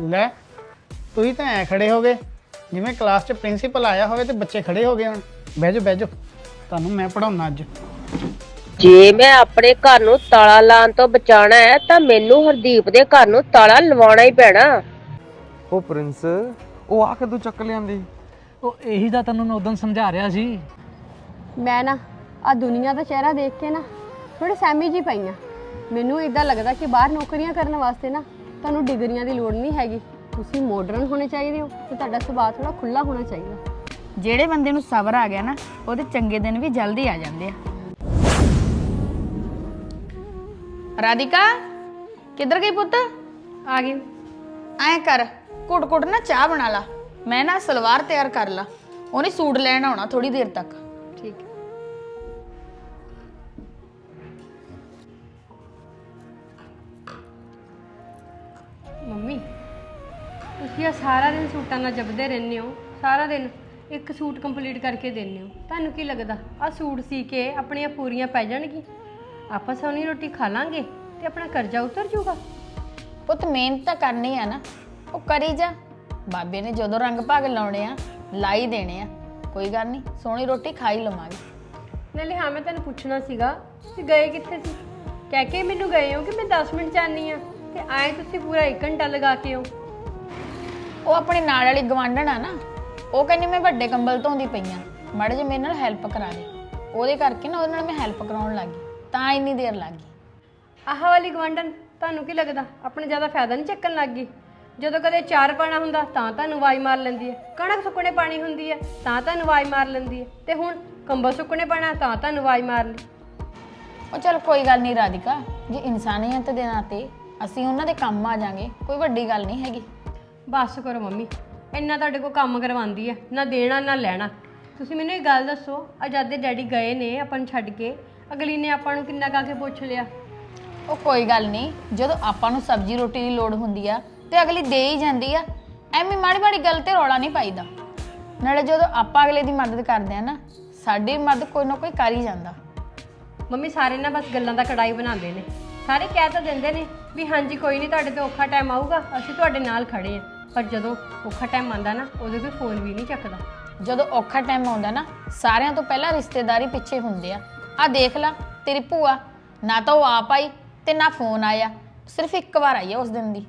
ਲੈ ਤੁਸੀਂ ਤਾਂ ਐ ਖੜੇ ਹੋ ਗਏ ਜਿਵੇਂ ਕਲਾਸ 'ਚ ਪ੍ਰਿੰਸੀਪਲ ਆਇਆ ਹੋਵੇ ਤੇ ਬੱਚੇ ਖੜੇ ਹੋ ਗਏ ਹੁਣ। ਬਹਿ ਜਾਓ ਬਹਿ ਜਾਓ ਤੁਹਾਨੂੰ ਮੈਂ ਪੜਾਉਣਾ ਅੱਜ। ਜੇ ਮੈਂ ਆਪਣੇ ਘਰ ਨੂੰ ਤਾਲਾ ਲਾਉਣ ਤੋਂ ਬਚਾਣਾ ਹੈ ਤਾਂ ਮੈਨੂੰ ਹਰਦੀਪ ਦੇ ਘਰ ਨੂੰ ਤਾਲਾ ਲਵਾਉਣਾ ਹੀ ਪੈਣਾ। ਉਹ ਪ੍ਰਿੰਸ ਉਹ ਆ ਕਦੋਂ ਚੱਕ ਲਿਆਂਦੀ? ਉਹ ਇਹੀ ਤਾਂ ਤੈਨੂੰ ਮੈਂ ਉਦੋਂ ਸਮਝਾ ਰਿਹਾ ਸੀ। ਮੈਂ ਨਾ ਆ ਦੁਨੀਆ ਦਾ ਚਿਹਰਾ ਦੇਖ ਕੇ ਨਾ ਥੋੜੀ ਸਹਿਮੀ ਜੀ ਪਈਆਂ ਮੈਨੂੰ ਇਦਾਂ ਲੱਗਦਾ ਕਿ ਬਾਹਰ ਨੌਕਰੀਆਂ ਕਰਨ ਵਾਸਤੇ ਨਾ ਤੁਹਾਨੂੰ ਡਿਗਰੀਆਂ ਦੀ ਲੋੜ ਨਹੀਂ ਹੈਗੀ। ਤੁਸੀਂ ਮਾਡਰਨ ਹੋਣੇ ਚਾਹੀਦੇ ਹੋ ਤੇ ਤੁਹਾਡਾ ਸੁਭਾਅ ਥੋੜਾ ਖੁੱਲਾ ਹੋਣਾ ਚਾਹੀਦਾ। ਜਿਹੜੇ ਬੰਦੇ ਨੂੰ ਸਬਰ ਆ ਗਿਆ ਨਾ ਉਹਦੇ ਚੰਗੇ ਦਿਨ ਵੀ ਜਲਦੀ ਆ ਜਾਂਦੇ ਆ। ਰਾਧਿਕਾ ਕਿੱਧਰ ਗਈ ਪੁੱਤ? ਆ ਗਈ। ਐ ਕਰ ਕੁੱਟ ਕੁੱਟ ਨਾ ਚਾਹ ਬਣਾ ਲਾ। ਮੈਂ ਨਾ ਸਲਵਾਰ ਤਿਆਰ ਕਰ ਲਾ। ਉਹਨੇ ਸੂਟ ਲੈਣ ਆਉਣਾ ਥੋੜੀ ਦੇਰ ਤੱਕ। ਤੁਸੀਂ ਆ ਸਾਰਾ ਦਿਨ ਸੂਟਾਂ ਨਾਲ ਜਪਦੇ ਰਹਿੰਦੇ ਹੋ ਸਾਰਾ ਦਿਨ ਇੱਕ ਸੂਟ ਕੰਪਲੀਟ ਕਰਕੇ ਦਿੰਦੇ ਹੋ। ਤੁਹਾਨੂੰ ਕੀ ਲੱਗਦਾ? ਆ ਸੂਟ ਸੀ ਕੇ ਆਪਣੀਆਂ ਪੂਰੀਆਂ ਪੈ ਜਾਣਗੀ ਆਪਾਂ ਸੋਹਣੀ ਰੋਟੀ ਖਾ ਲਾਂਗੇ ਤੇ ਆਪਣਾ ਕਰਜ਼ਾ ਉਤਰ ਜਾਊਗਾ। ਪੁੱਤ ਮਿਹਨਤ ਤਾਂ ਕਰਨੀ ਆ ਨਾ। ਉਹ ਕਰੀ ਜਾ। ਬਾਬੇ ਨੇ ਜਦੋਂ ਰੰਗ ਭਾਗ ਲਾਉਣੇ ਆ ਲਾਈ ਦੇਣੇ ਆ। ਕੋਈ ਗੱਲ ਨਹੀਂ ਸੋਹਣੀ ਰੋਟੀ ਖਾਈ ਲਵਾਂਗੇ। ਨਾਲੇ ਹਾਂ ਮੈਂ ਤੁਹਾਨੂੰ ਪੁੱਛਣਾ ਸੀਗਾ ਤੁਸੀਂ ਗਏ ਕਿੱਥੇ ਸੀ? ਕਹਿ ਕੇ ਮੈਨੂੰ ਗਏ ਹੋ ਕਿ ਮੈਂ 10 ਮਿੰਟ ਜਾਣੀ ਆ ਤੇ ਆਏ ਤੁਸੀਂ ਪੂਰਾ 1 ਘੰਟਾ ਲਗਾ ਕੇ ਹੋ। ਉਹ ਆਪਣੇ ਨਾਲ ਵਾਲੀ ਗਵਾਂਢਣ ਆ ਨਾ ਉਹ ਕਹਿੰਦੀ ਮੈਂ ਵੱਡੇ ਕੰਬਲ ਧੋਂਦੀ ਪਈਆਂ ਮਾੜੇ ਜੇ ਮੇਰੇ ਨਾਲ ਹੈਲਪ ਕਰਾ ਦੇ। ਉਹਦੇ ਕਰਕੇ ਨਾ ਉਹਦੇ ਨਾਲ ਮੈਂ ਹੈਲਪ ਕਰਾਉਣ ਲੱਗੀ ਤਾਂ ਇੰਨੀ ਦੇਰ ਲੱਗ ਆਹ ਵਾਲੀ ਗਵਾਂਢਣ ਤੁਹਾਨੂੰ ਕੀ ਲੱਗਦਾ? ਆਪਣੇ ਜ਼ਿਆਦਾ ਫਾਇਦਾ ਨਹੀਂ ਚੱਕਣ ਲੱਗ ਗਈ? ਜਦੋਂ ਕਦੇ ਚਾਰ ਪਾਣਾ ਹੁੰਦਾ ਤਾਂ ਤੁਹਾਨੂੰ ਆਵਾਜ਼ ਮਾਰ ਲੈਂਦੀ ਹੈ। ਕਣਕ ਸੁੱਕਣੇ ਪਾਣੀ ਹੁੰਦੀ ਹੈ ਤਾਂ ਤੁਹਾਨੂੰ ਆਵਾਜ਼ ਮਾਰ ਲੈਂਦੀ ਹੈ। ਤੇ ਹੁਣ ਕੰਬਲ ਸੁੱਕਣੇ ਪਾਣਾ ਤਾਂ ਤੁਹਾਨੂੰ ਆਵਾਜ਼ ਮਾਰ ਲਈ। ਉਹ ਚਲ ਕੋਈ ਗੱਲ ਨਹੀਂ ਰਾਧਿਕਾ। ਜੇ ਇਨਸਾਨੀਅਤ ਦੇ ਨਾਤੇ ਅਸੀਂ ਉਹਨਾਂ ਦੇ ਕੰਮ ਆ ਜਾਾਂਗੇ ਕੋਈ ਵੱਡੀ ਗੱਲ ਨਹੀਂ ਹੈਗੀ। ਬਸ ਕਰੋ ਮੰਮੀ। ਇੰਨਾ ਤੁਹਾਡੇ ਕੋਲ ਕੰਮ ਕਰਵਾਉਂਦੀ ਹੈ ਨਾ ਦੇਣਾ ਨਾ ਲੈਣਾ। ਤੁਸੀਂ ਮੈਨੂੰ ਇਹ ਗੱਲ ਦੱਸੋ ਆਜ਼ਾਦੇ ਡੈਡੀ ਗਏ ਨੇ ਆਪਾਂ ਨੂੰ ਛੱਡ ਕੇ। ਅਗਲੀ ਨੇ ਆਪਾਂ ਨੂੰ ਕਿੰਨਾ ਕਾ ਕੇ ਪੁੱਛ ਲਿਆ? ਉਹ ਕੋਈ ਗੱਲ ਨਹੀਂ ਜਦੋਂ ਆਪਾਂ ਨੂੰ ਸਬਜ਼ੀ ਰੋਟੀ ਦੀ ਲੋੜ ਹੁੰਦੀ ਆ ਤੇ ਅਗਲੀ ਦੇ ਹੀ ਜਾਂਦੀ ਆ। ਐਵੇਂ ਮਾੜੀ ਮਾੜੀ ਗੱਲ ਤੇ ਰੌਲਾ ਨਹੀਂ ਪਾਈਦਾ। ਨਾਲੇ ਜਦੋਂ ਆਪਾਂ ਅਗਲੇ ਦੀ ਮਦਦ ਕਰਦੇ ਆ ਨਾ ਸਾਡੀ ਮਦਦ ਕੋਈ ਨਾ ਕੋਈ ਕਰ ਹੀ ਜਾਂਦਾ। ਮੰਮੀ ਸਾਰੇ ਨਾ ਬਸ ਗੱਲਾਂ ਦਾ ਕੜਾਈ ਬਣਾਉਂਦੇ ਨੇ। ਸਾਰੇ ਕਹਿ ਤਾਂ ਦਿੰਦੇ ਨੇ ਵੀ ਹਾਂਜੀ ਕੋਈ ਨਹੀਂ ਤੁਹਾਡੇ ਤੇ ਔਖਾ ਟਾਈਮ ਆਊਗਾ ਅਸੀਂ ਤੁਹਾਡੇ ਨਾਲ ਖੜੇ ਆ। ਪਰ ਜਦੋਂ ਔਖਾ ਟਾਈਮ ਆਉਂਦਾ ਨਾ ਉਦੋਂ ਕੋਈ ਫੋਨ ਵੀ ਨਹੀਂ ਚੱਕਦਾ। ਜਦੋਂ ਔਖਾ ਟਾਈਮ ਆਉਂਦਾ ਨਾ ਸਾਰਿਆਂ ਤੋਂ ਪਹਿਲਾਂ ਰਿਸ਼ਤੇਦਾਰੀ ਪਿੱਛੇ ਹੁੰਦੇ ਆ। ਆ ਦੇਖ ਲੈ ਤੇਰੀ ਭੂਆ ਨਾ ਤਾਂ ਉਹ ਆਪ ਆਈ ਤੇ ਨਾ ਫੋਨ ਆਇਆ। ਸਿਰਫ ਇੱਕ ਵਾਰ ਆਈ ਆ ਉਸ ਦਿਨ ਦੀ।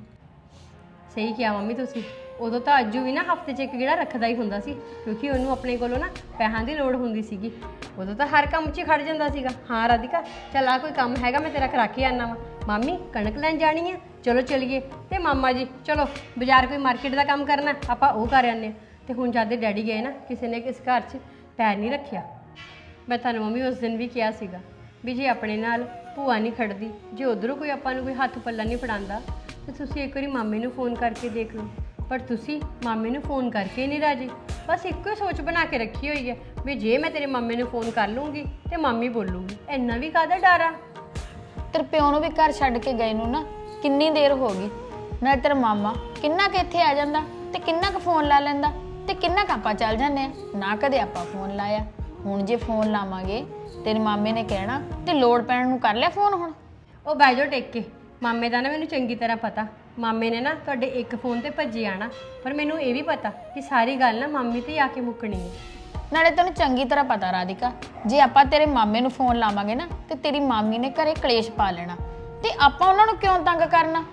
ਸਹੀ ਕਿਹਾ ਮੰਮੀ ਤੁਸੀਂ। ਉਦੋਂ ਤਾਂ ਅੱਜੂ ਵੀ ਨਾ ਹਫ਼ਤੇ 'ਚ ਇੱਕ ਗੇੜਾ ਰੱਖਦਾ ਹੀ ਹੁੰਦਾ ਸੀ, ਕਿਉਂਕਿ ਉਹਨੂੰ ਆਪਣੇ ਕੋਲੋਂ ਨਾ ਪੈਸਿਆਂ ਦੀ ਲੋੜ ਹੁੰਦੀ ਸੀਗੀ। ਉਦੋਂ ਤਾਂ ਹਰ ਕੰਮ 'ਚ ਹੀ ਖੜ ਜਾਂਦਾ ਸੀਗਾ। ਹਾਂ, ਰਾਧਿਕਾ, ਚੱਲ ਆ ਕੋਈ ਕੰਮ ਹੈਗਾ, ਮੈਂ ਤੇਰਾ ਕਰਾ ਕੇ ਆਨਾ ਵਾ। ਮਾਮੀ, ਕਣਕ ਲੈਣ ਜਾਣੀ ਆ? ਚਲੋ ਚਲੀਏ। ਤੇ ਮਾਮਾ ਜੀ, ਚਲੋ, ਬਾਜ਼ਾਰ ਕੋਈ ਮਾਰਕੀਟ ਦਾ ਕੰਮ ਕਰਨਾ, ਆਪਾਂ ਉਹ ਕਰ ਆਨੇ ਤੇ ਹੁਣ ਜਦ ਦੇ ਡੈਡੀ ਗਏ ਨਾ, ਕਿਸੇ ਨੇ ਕਿਸ ਘਰ 'ਚ ਪੈਰ ਨਹੀਂ ਰੱਖਿਆ। ਮੈਂ ਤੁਹਾਨੂੰ ਮੰਮੀ ਉਸ ਦਿਨ ਵੀ ਕਿਹਾ ਸੀਗਾ ਵੀ ਜੇ ਆਪਣੇ ਨਾਲ ਭੂਆ ਨਹੀਂ ਖੜਦੀ, ਜੇ ਉਧਰੋਂ ਕੋਈ ਆਪਾਂ ਨੂੰ ਕੋਈ ਹੱਥ ਪੱਲਾ ਨਹੀਂ ਫੜਾਉਂਦਾ, ਤੇ ਤੁਸੀਂ ਇੱਕ ਵਾਰੀ ਮਾਮੇ ਨੂੰ ਫੋਨ ਕਰਕੇ ਦੇਖ ਲਓ। ਪਰ ਤੁਸੀਂ ਮਾਮੇ ਨੂੰ ਫੋਨ ਕਰਕੇ ਨਹੀਂ ਰਾਜੀ। ਬਸ ਇੱਕੋ ਹੀ ਸੋਚ ਬਣਾ ਕੇ ਰੱਖੀ ਹੋਈ ਹੈ ਵੀ ਜੇ ਮੈਂ ਤੇਰੇ ਮਾਮੇ ਨੂੰ ਫੋਨ ਕਰ ਲੂੰਗੀ ਤੇ ਮਾਮੀ ਬੋਲੂਗੀ। ਇੰਨਾ ਵੀ ਕਾਹਦਾ ਡਰ ਆ? ਤੇਰੇ ਪਿਓ ਨੂੰ ਵੀ ਘਰ ਛੱਡ ਕੇ ਗਏ ਨੂੰ ਨਾ ਕਿੰਨੀ ਦੇਰ ਹੋ ਗਈ। ਨਾ ਤੇਰਾ ਮਾਮਾ ਕਿੰਨਾ ਕੁ ਇੱਥੇ ਆ ਜਾਂਦਾ ਤੇ ਕਿੰਨਾ ਕੁ ਫੋਨ ਲਾ ਲੈਂਦਾ ਤੇ ਕਿੰਨਾ ਕੁ ਆਪਾਂ ਚੱਲ ਜਾਂਦੇ ਆ ਨਾ ਕਦੇ ਆਪਾਂ ਫੋਨ ਲਾਇਆ। ਹੁਣ ਜੇ ਫੋਨ ਲਾਵਾਂਗੇ ਤੇਰੇ ਮਾਮੇ ਨੇ ਕਹਿਣਾ ਤੇ ਲੋੜ ਪੈਣ ਨੂੰ ਕਰ ਲਿਆ ਫੋਨ ਹੁਣ। ਉਹ ਬਹਿ ਜਾਓ ਟੇਕ। ਕੇ ਮਾਮੇ ਦਾ ਨਾ ਮੈਨੂੰ ਚੰਗੀ ਤਰ੍ਹਾਂ ਪਤਾ। ਮਾਮੇ ਨੇ ਨਾ ਤੁਹਾਡੇ ਇੱਕ ਫੋਨ ਤੇ ਭੱਜੇ ਆਣਾ, ਪਰ ਮੈਨੂੰ ਇਹ ਵੀ ਪਤਾ ਕਿ ਸਾਰੀ ਗੱਲ ਨਾ ਮਾਮੀ ਤੇ ਹੀ ਆ ਕੇ ਮੁੱਕਣੀ ਹੈ। ਨਾਲੇ ਤੈਨੂੰ ਚੰਗੀ ਤਰ੍ਹਾਂ ਪਤਾ, ਰਾਧਿਕਾ, ਜੇ ਆਪਾਂ ਤੇਰੇ ਮਾਮੇ ਨੂੰ ਫੋਨ ਲਾਵਾਂਗੇ ਨਾ, ਤੇ ਤੇਰੀ ਮਾਮੀ ਨੇ ਘਰੇ ਕਲੇਸ਼ ਪਾ ਲੈਣਾ, ਤੇ ਆਪਾਂ ਉਹਨਾਂ ਨੂੰ ਕਿਉਂ ਤੰਗ ਕਰਨਾ?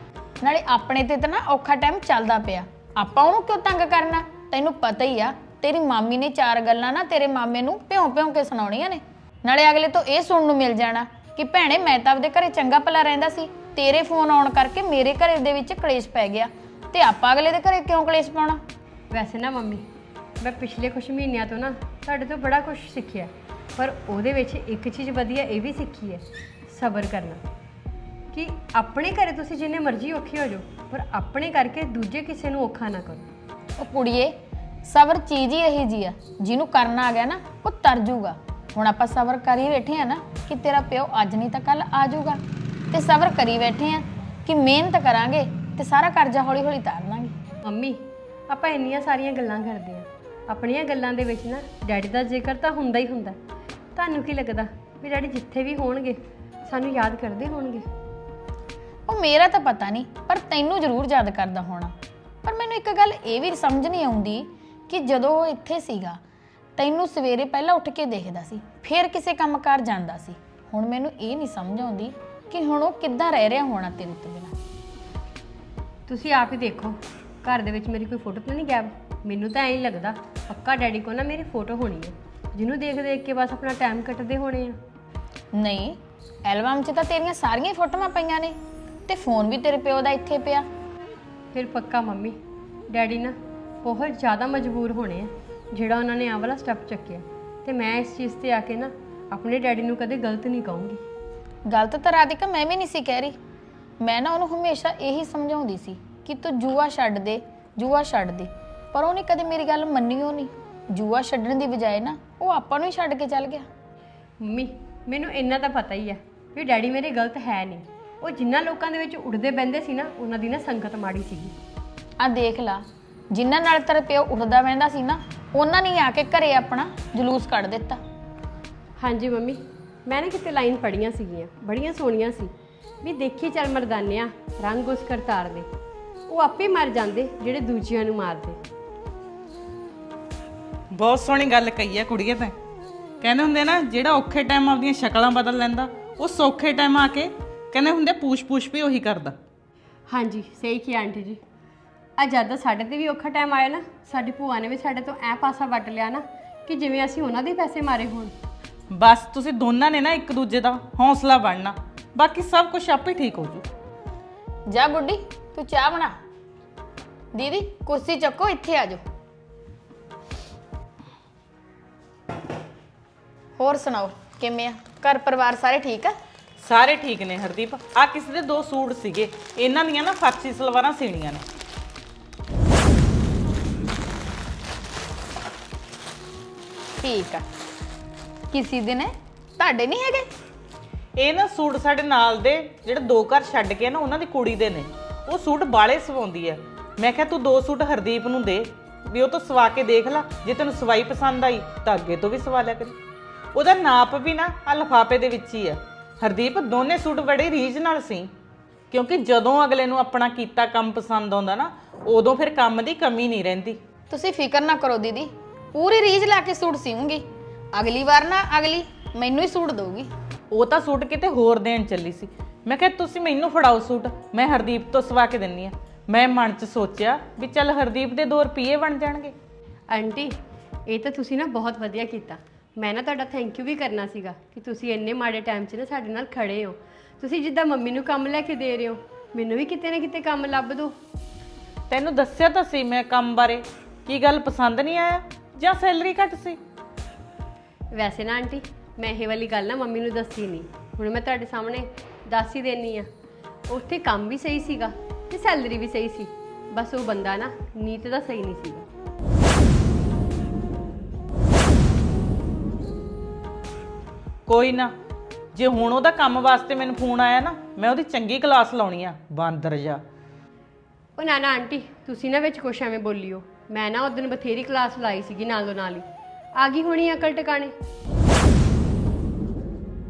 ਨਾਲੇ ਆਪਣੇ ਤੇ ਤਾਂ ਨਾ ਔਖਾ ਟਾਈਮ ਚੱਲਦਾ ਪਿਆ, ਆਪਾਂ ਉਹਨੂੰ ਕਿਉਂ ਤੰਗ ਕਰਨਾ? ਤੈਨੂੰ ਪਤਾ ਹੀ ਆ, ਤੇਰੀ ਮਾਮੀ ਨੇ ਚਾਰ ਗੱਲਾਂ ਨਾ ਤੇਰੇ ਮਾਮੇ ਨੂੰ ਭਿਉਂ ਭਿਉਂ ਕੇ ਸੁਣਾਉਣੀਆਂ ਨੇ। ਨਾਲੇ ਅਗਲੇ ਤੋਂ ਇਹ ਸੁਣਨ ਨੂੰ ਮਿਲ ਜਾਣਾ ਕਿ ਭੈਣੇ, ਮੈਂ ਤਾਂ ਆਪਦੇ ਘਰੇ ਚੰਗਾ ਭਲਾ ਰਹਿੰਦਾ ਸੀ। ਤੇਰੇ ਫੋਨ ਆਉਣ ਕਰਕੇ ਮੇਰੇ ਘਰੇ ਦੇ ਵਿੱਚ ਕਲੇਸ਼ ਪੈ ਗਿਆ। ਤੇ ਆਪਾਂ ਅਗਲੇ ਦੇ ਘਰੇ ਕਿਉਂ ਕਲੇਸ਼ ਪਾਉਣਾ? ਵੈਸੇ ਨਾ ਮੰਮੀ ਮੈਂ ਪਿਛਲੇ ਕੁਝ ਮਹੀਨਿਆਂ ਤੋਂ ਨਾ ਤੁਹਾਡੇ ਤੋਂ ਬੜਾ ਕੁਝ ਸਿੱਖਿਆ ਪਰ ਉਹਦੇ ਵਿੱਚ ਇੱਕ ਚੀਜ਼ ਵਧੀਆ ਇਹ ਵੀ ਸਿੱਖੀ ਹੈ ਸਬਰ ਕਰਨਾ। ਕਿ ਆਪਣੇ ਘਰੇ ਤੁਸੀਂ ਜਿੰਨੇ ਮਰਜ਼ੀ ਔਖੇ ਹੋ ਜਾਓ ਪਰ ਆਪਣੇ ਕਰਕੇ ਦੂਜੇ ਕਿਸੇ ਨੂੰ ਔਖਾ ਨਾ ਕਰੋ। ਉਹ ਕੁੜੀਏ ਸਬਰ ਚੀਜ਼ ਹੀ ਇਹੀ ਜੀ ਆ ਜਿਹਨੂੰ ਕਰਨਾ ਆ ਗਿਆ ਨਾ ਉਹ ਤਰ ਜੂਗਾ। ਹੁਣ ਆਪਾਂ ਸਬਰ ਕਰੀ ਬੈਠੇ ਆ ਨਾ ਕਿ ਤੇਰਾ ਪਿਓ ਅੱਜ ਨਹੀਂ ਤਾਂ ਕੱਲ ਆ ਜਾਊਗਾ। ਤੇ ਸਬਰ ਕਰੀ ਬੈਠੇ ਆ ਕਿ ਮਿਹਨਤ ਕਰਾਂਗੇ ਤੇ ਸਾਰਾ ਕਰਜ਼ਾ ਹੌਲੀ ਹੌਲੀ ਤਾਰ ਲਾਂਗੇ ਮੰਮੀ ਆਪਾਂ ਇੰਨੀਆਂ ਸਾਰੀਆਂ ਗੱਲਾਂ ਕਰਦੇ ਆ। ਆਪਣੀਆਂ ਗੱਲਾਂ ਦੇ ਵਿੱਚ ਨਾ ਡੈਡੀ ਦਾ ਜ਼ਿਕਰ ਤਾਂ ਹੁੰਦਾ ਹੀ ਹੁੰਦਾ। ਤੁਹਾਨੂੰ ਕੀ ਲੱਗਦਾ ਵੀ ਡੈਡੀ ਜਿੱਥੇ ਵੀ ਹੋਣਗੇ ਸਾਨੂੰ ਯਾਦ ਕਰਦੇ ਹੋਣਗੇ? ਉਹ ਮੇਰਾ ਤਾਂ ਪਤਾ ਨਹੀਂ ਪਰ ਤੈਨੂੰ ਜ਼ਰੂਰ ਯਾਦ ਕਰਦਾ ਹੋਣਾ। ਪਰ ਮੈਨੂੰ ਇੱਕ ਗੱਲ ਇਹ ਵੀ ਸਮਝ ਨਹੀਂ ਆਉਂਦੀ ਕਿ ਜਦੋਂ ਉਹ ਇੱਥੇ ਸੀਗਾ ਤੈਨੂੰ ਸਵੇਰੇ ਪਹਿਲਾਂ ਉੱਠ ਕੇ ਦੇਖਦਾ ਸੀ ਫਿਰ ਕਿਸੇ ਕੰਮਕਾਰ ਜਾਂਦਾ ਸੀ। ਹੁਣ ਮੈਨੂੰ ਇਹ ਨਹੀਂ ਸਮਝ ਆਉਂਦੀ ਕਿ ਹੁਣ ਉਹ ਕਿੱਦਾਂ ਰਹਿ ਰਿਹਾ ਹੋਣਾ ਤੇਰੇ ਤੋਂ ਬਿਨਾਂ ਤੁਸੀਂ ਆਪ ਹੀ ਦੇਖੋ ਘਰ ਦੇ ਵਿੱਚ ਮੇਰੀ ਕੋਈ ਫੋਟੋ ਤਾਂ ਨਹੀਂ ਗਾਇਬ? ਮੈਨੂੰ ਤਾਂ ਐਂ ਹੀ ਲੱਗਦਾ ਪੱਕਾ ਡੈਡੀ ਕੋਲ ਨਾ ਮੇਰੀ ਫੋਟੋ ਹੋਣੀ ਹੈ। ਜਿਹਨੂੰ ਦੇਖ ਦੇਖ ਕੇ ਬਸ ਆਪਣਾ ਟਾਈਮ ਕੱਟਦੇ ਹੋਣੇ ਆ। ਨਹੀਂ ਐਲਬਮ 'ਚ ਤਾਂ ਤੇਰੀਆਂ ਸਾਰੀਆਂ ਹੀ ਫੋਟੋਆਂ ਪਈਆਂ ਨੇ ਤੇ ਫੋਨ ਵੀ ਤੇਰੇ ਪਿਓ ਦਾ ਇੱਥੇ ਪਿਆ। ਫਿਰ ਪੱਕਾ ਮੰਮੀ ਡੈਡੀ ਨਾ ਬਹੁਤ ਜ਼ਿਆਦਾ ਮਜਬੂਰ ਹੋਣੇ ਆ ਜਿਹੜਾ ਉਹਨਾਂ ਨੇ ਆਹ ਵਾਲਾ ਸਟੈਪ ਚੱਕਿਆ। ਤੇ ਮੈਂ ਇਸ ਚੀਜ਼ ਤੇ ਆ ਕੇ ਨਾ ਆਪਣੇ ਡੈਡੀ ਨੂੰ ਕਦੇ ਗਲਤ ਨਹੀਂ ਕਹੂੰਗੀ। ਗਲਤ ਤਾਂ ਰਾਧਿਕਾ ਮੈਂ ਵੀ ਨਹੀਂ ਸੀ ਕਹਿ ਰਹੀ। ਮੈਂ ਨਾ ਉਹਨੂੰ ਹਮੇਸ਼ਾ ਇਹੀ ਸਮਝਾਉਂਦੀ ਸੀ ਕਿ ਤੂੰ ਜੂਆ ਛੱਡ ਦੇ ਜੂਆ ਛੱਡ ਦੇ। ਪਰ ਉਹਨੇ ਕਦੇ ਮੇਰੀ ਗੱਲ ਮੰਨੀ ਉਹ ਨਹੀਂ। ਜੂਆ ਛੱਡਣ ਦੀ ਬਜਾਏ ਨਾ ਉਹ ਆਪਾਂ ਨੂੰ ਹੀ ਛੱਡ ਕੇ ਚੱਲ ਗਿਆ। ਮੰਮੀ ਮੈਨੂੰ ਇੰਨਾ ਤਾਂ ਪਤਾ ਹੀ ਆ ਵੀ ਡੈਡੀ ਮੇਰੇ ਗਲਤ ਹੈ ਨਹੀਂ। ਉਹ ਜਿੰਨਾ ਲੋਕਾਂ ਦੇ ਵਿੱਚ ਉੱਡਦੇ ਬਹਿੰਦੇ ਸੀ ਨਾ ਉਹਨਾਂ ਦੀ ਨਾ ਸੰਗਤ ਮਾੜੀ ਸੀਗੀ। ਆ ਦੇਖ ਲਾ ਜਿਨ੍ਹਾਂ ਨਾਲ ਤੇਰਾ ਪਿਓ ਉੱਠਦਾ ਬਹਿੰਦਾ ਸੀ ਨਾ ਉਹਨਾਂ ਨੇ ਆ ਕੇ ਘਰੇ ਆਪਣਾ ਜਲੂਸ ਕੱਢ ਦਿੱਤਾ। ਹਾਂਜੀ ਮੰਮੀ ਮੈਂ ਨਾ ਕਿਤੇ ਲਾਈਨ ਪੜੀਆਂ ਸੀਗੀਆਂ ਬੜੀਆਂ ਸੋਹਣੀਆਂ ਸੀ। ਵੀ ਦੇਖੀ ਚੱਲ ਮਰਦਾਨਿਆਂ ਰੰਗ ਉਸ ਕਰਤਾਰ ਦੇ। ਉਹ ਆਪੇ ਮਰ ਜਾਂਦੇ ਜਿਹੜੇ ਦੂਜਿਆਂ ਨੂੰ ਮਾਰਦੇ। ਬਹੁਤ ਸੋਹਣੀ ਗੱਲ ਕਹੀ ਹੈ ਕੁੜੀਏ ਤੈਂ। ਕਹਿੰਦੇ ਹੁੰਦੇ ਨਾ ਜਿਹੜਾ ਔਖੇ ਟਾਈਮ ਆਪਦੀਆਂ ਸ਼ਕਲਾਂ ਬਦਲ ਲੈਂਦਾ ਉਹ ਸੌਖੇ ਟਾਈਮ ਆ ਕੇ ਕਹਿੰਦੇ ਹੁੰਦੇ ਪੂਛ-ਪੂਛ ਵੀ ਉਹੀ ਕਰਦਾ। ਹਾਂਜੀ ਸਹੀ ਕੀ ਆਂਟੀ ਜੀ। ਅੱਜ ਜਦ ਦਾ ਸਾਡੇ ਤੇ ਵੀ ਔਖਾ ਟਾਈਮ ਆਇਆ ਨਾ ਸਾਡੀ ਭੂਆ ਨੇ ਵੀ ਸਾਡੇ ਤੋਂ ਐ ਪਾਸਾ ਵੱਟ ਲਿਆ ਨਾ ਕਿ ਜਿਵੇਂ ਅਸੀਂ ਉਹਨਾਂ ਦੇ ਪੈਸੇ ਮਾਰੇ ਹੋਣ। ਬਸ ਤੁਸੀਂ ਦੋਨਾਂ ਨੇ ਨਾ ਇੱਕ ਦੂਜੇ ਦਾ ਹੌਸਲਾ ਬਣਨਾ। ਬਾਕੀ ਸਭ ਕੁਝ ਆਪੇ ਠੀਕ ਹੋ ਜੂ। ਜਾ ਗੁੱਡੀ ਤੂੰ ਚਾਹ ਬਣਾ। ਦੀਦੀ ਕੁਰਸੀ ਚੱਕੋ ਇੱਥੇ ਆ ਜਾਓ। ਹੋਰ ਸੁਣਾਓ ਕਿਵੇਂ ਆ? ਘਰ ਪਰਿਵਾਰ ਸਾਰੇ ਠੀਕ ਆ? ਸਾਰੇ ਠੀਕ ਨੇ ਹਰਦੀਪ। ਆ ਕਿਸੇ ਦੇ ਦੋ ਸੂਟ ਸੀਗੇ। ਇਹਨਾਂ ਦੀਆਂ ਨਾ ਫਰਸੀ ਸਲਵਾਰਾਂ ਸੀਣੀਆਂ ਨੇ। ਠੀਕ ਆ। ਕਿਸੇ ਦੇ ਨੇ ਤੁਹਾਡੇ ਨਹੀਂ ਹੈਗੇ? ਇਹ ਨਾ ਸੂਟ ਸਾਡੇ ਨਾਲ ਦੇ ਜਿਹੜੇ ਦੋ ਘਰ ਛੱਡ ਕੇ ਨਾ ਉਹਨਾਂ ਦੀ ਕੁੜੀ ਦੇ ਨੇ। ਉਹ ਸੂਟ ਬਾਲੇ ਸਵਾਉਂਦੀ ਆ ਮੈਂ ਕਿਹਾ ਤੂੰ ਦੋ ਸੂਟ ਹਰਦੀਪ ਨੂੰ ਦੇ ਵੀ ਉਹ ਤੋਂ ਸਵਾ ਕੇ ਦੇਖ ਲੈ ਜੇ ਤੈਨੂੰ ਸਵਾਈ ਪਸੰਦ ਆਈ ਤਾਂ ਅੱਗੇ ਤੋਂ ਵੀ ਸਵਾ ਲਿਆ ਕਰੀ। ਉਹਦਾ ਨਾਪ ਵੀ ਨਾ ਆ ਲਫਾਫੇ ਦੇ ਵਿੱਚ ਹੀ ਆ ਹਰਦੀਪ ਦੋਨੇ ਸੂਟ ਬੜੇ ਰੀਝ ਨਾਲ ਸੀ। ਕਿਉਂਕਿ ਜਦੋਂ ਅਗਲੇ ਨੂੰ ਆਪਣਾ ਕੀਤਾ ਕੰਮ ਪਸੰਦ ਆਉਂਦਾ ਨਾ ਉਦੋਂ ਫਿਰ ਕੰਮ ਦੀ ਕਮੀ ਨਹੀਂ ਰਹਿੰਦੀ। ਤੁਸੀਂ ਫਿਕਰ ਨਾ ਕਰੋ ਦੀਦੀ। ਪੂਰੀ ਰੀਝ ਲਾ ਕੇ ਸੂਟ ਸੀਉਂਗੀ ਅਗਲੀ ਵਾਰ ਨਾ ਅਗਲੀ ਮੈਨੂੰ ਹੀ ਸੂਟ ਦਊਗੀ। ਉਹ ਤਾਂ ਸੂਟ ਕਿਤੇ ਹੋਰ ਦੇਣ ਚੱਲੀ ਸੀ। ਮੈਂ ਕਿਹਾ ਤੁਸੀਂ ਮੈਨੂੰ ਫੜਾਓ ਸੂਟ ਮੈਂ ਹਰਦੀਪ ਤੋਂ ਸਵਾ ਕੇ ਦਿੰਨੀ ਆ। ਮੈਂ ਮਨ 'ਚ ਸੋਚਿਆ ਵੀ ਚੱਲ ਹਰਦੀਪ ਦੇ 2 ਰੁਪਏ ਬਣ ਜਾਣਗੇ। ਆਂਟੀ ਇਹ ਤਾਂ ਤੁਸੀਂ ਨਾ ਬਹੁਤ ਵਧੀਆ ਕੀਤਾ। ਮੈਂ ਨਾ ਤੁਹਾਡਾ ਥੈਂਕ ਯੂ ਵੀ ਕਰਨਾ ਸੀਗਾ ਕਿ ਤੁਸੀਂ ਇੰਨੇ ਮਾੜੇ ਟਾਈਮ 'ਚ ਨਾ ਸਾਡੇ ਨਾਲ ਖੜੇ ਹੋ। ਤੁਸੀਂ ਜਿੱਦਾਂ ਮੰਮੀ ਨੂੰ ਕੰਮ ਲੈ ਕੇ ਦੇ ਰਹੇ ਹੋ ਮੈਨੂੰ ਵੀ ਕਿਤੇ ਨਾ ਕਿਤੇ ਕੰਮ ਲੱਭ ਦਿਓ ਤੈਨੂੰ ਦੱਸਿਆ ਤਾਂ ਸੀ ਮੈਂ ਕੰਮ ਬਾਰੇ ਕੀ ਗੱਲ ਪਸੰਦ ਨਹੀਂ ਆਇਆ ਜਾਂ ਸੈਲਰੀ ਘੱਟ ਸੀ? ਵੈਸੇ ਨਾ ਆਂਟੀ ਮੈਂ ਇਹ ਵਾਲੀ ਗੱਲ ਨਾ ਮੰਮੀ ਨੂੰ ਦੱਸੀ ਨਹੀਂ। ਹੁਣ ਮੈਂ ਤੁਹਾਡੇ ਸਾਹਮਣੇ ਦੱਸ ਹੀ ਦੇਣੀ ਆ। ਉੱਥੇ ਕੰਮ ਵੀ ਸਹੀ ਸੀਗਾ ਤੇ ਸੈਲਰੀ ਵੀ ਸਹੀ ਸੀ। ਬਸ ਉਹ ਬੰਦਾ ਨਾ ਨੀਤ ਦਾ ਸਹੀ ਨਹੀਂ ਸੀਗਾ। ਕੋਈ ਨਾ ਜੇ ਹੁਣ ਉਹਦਾ ਕੰਮ ਵਾਸਤੇ ਮੈਨੂੰ ਫੋਨ ਆਇਆ ਨਾ ਮੈਂ ਉਹਦੀ ਚੰਗੀ ਕਲਾਸ ਲਾਉਣੀ ਆ ਬਾਂਦਰ ਜਾ। ਉਹ ਨਾ ਨਾ ਆਂਟੀ ਤੁਸੀਂ ਨਾ ਵਿੱਚ ਕੁਛ ਐਵੇਂ ਬੋਲਿਓ। ਮੈਂ ਨਾ ਉਦੋਂ ਬਥੇਰੀ ਕਲਾਸ ਲਾਈ ਸੀਗੀ ਨਾਲੋਂ ਨਾਲ ਹੀ। ਆ ਗਈ ਹੋਣੀ ਅਕਲ ਟਿਕਾਣੇ।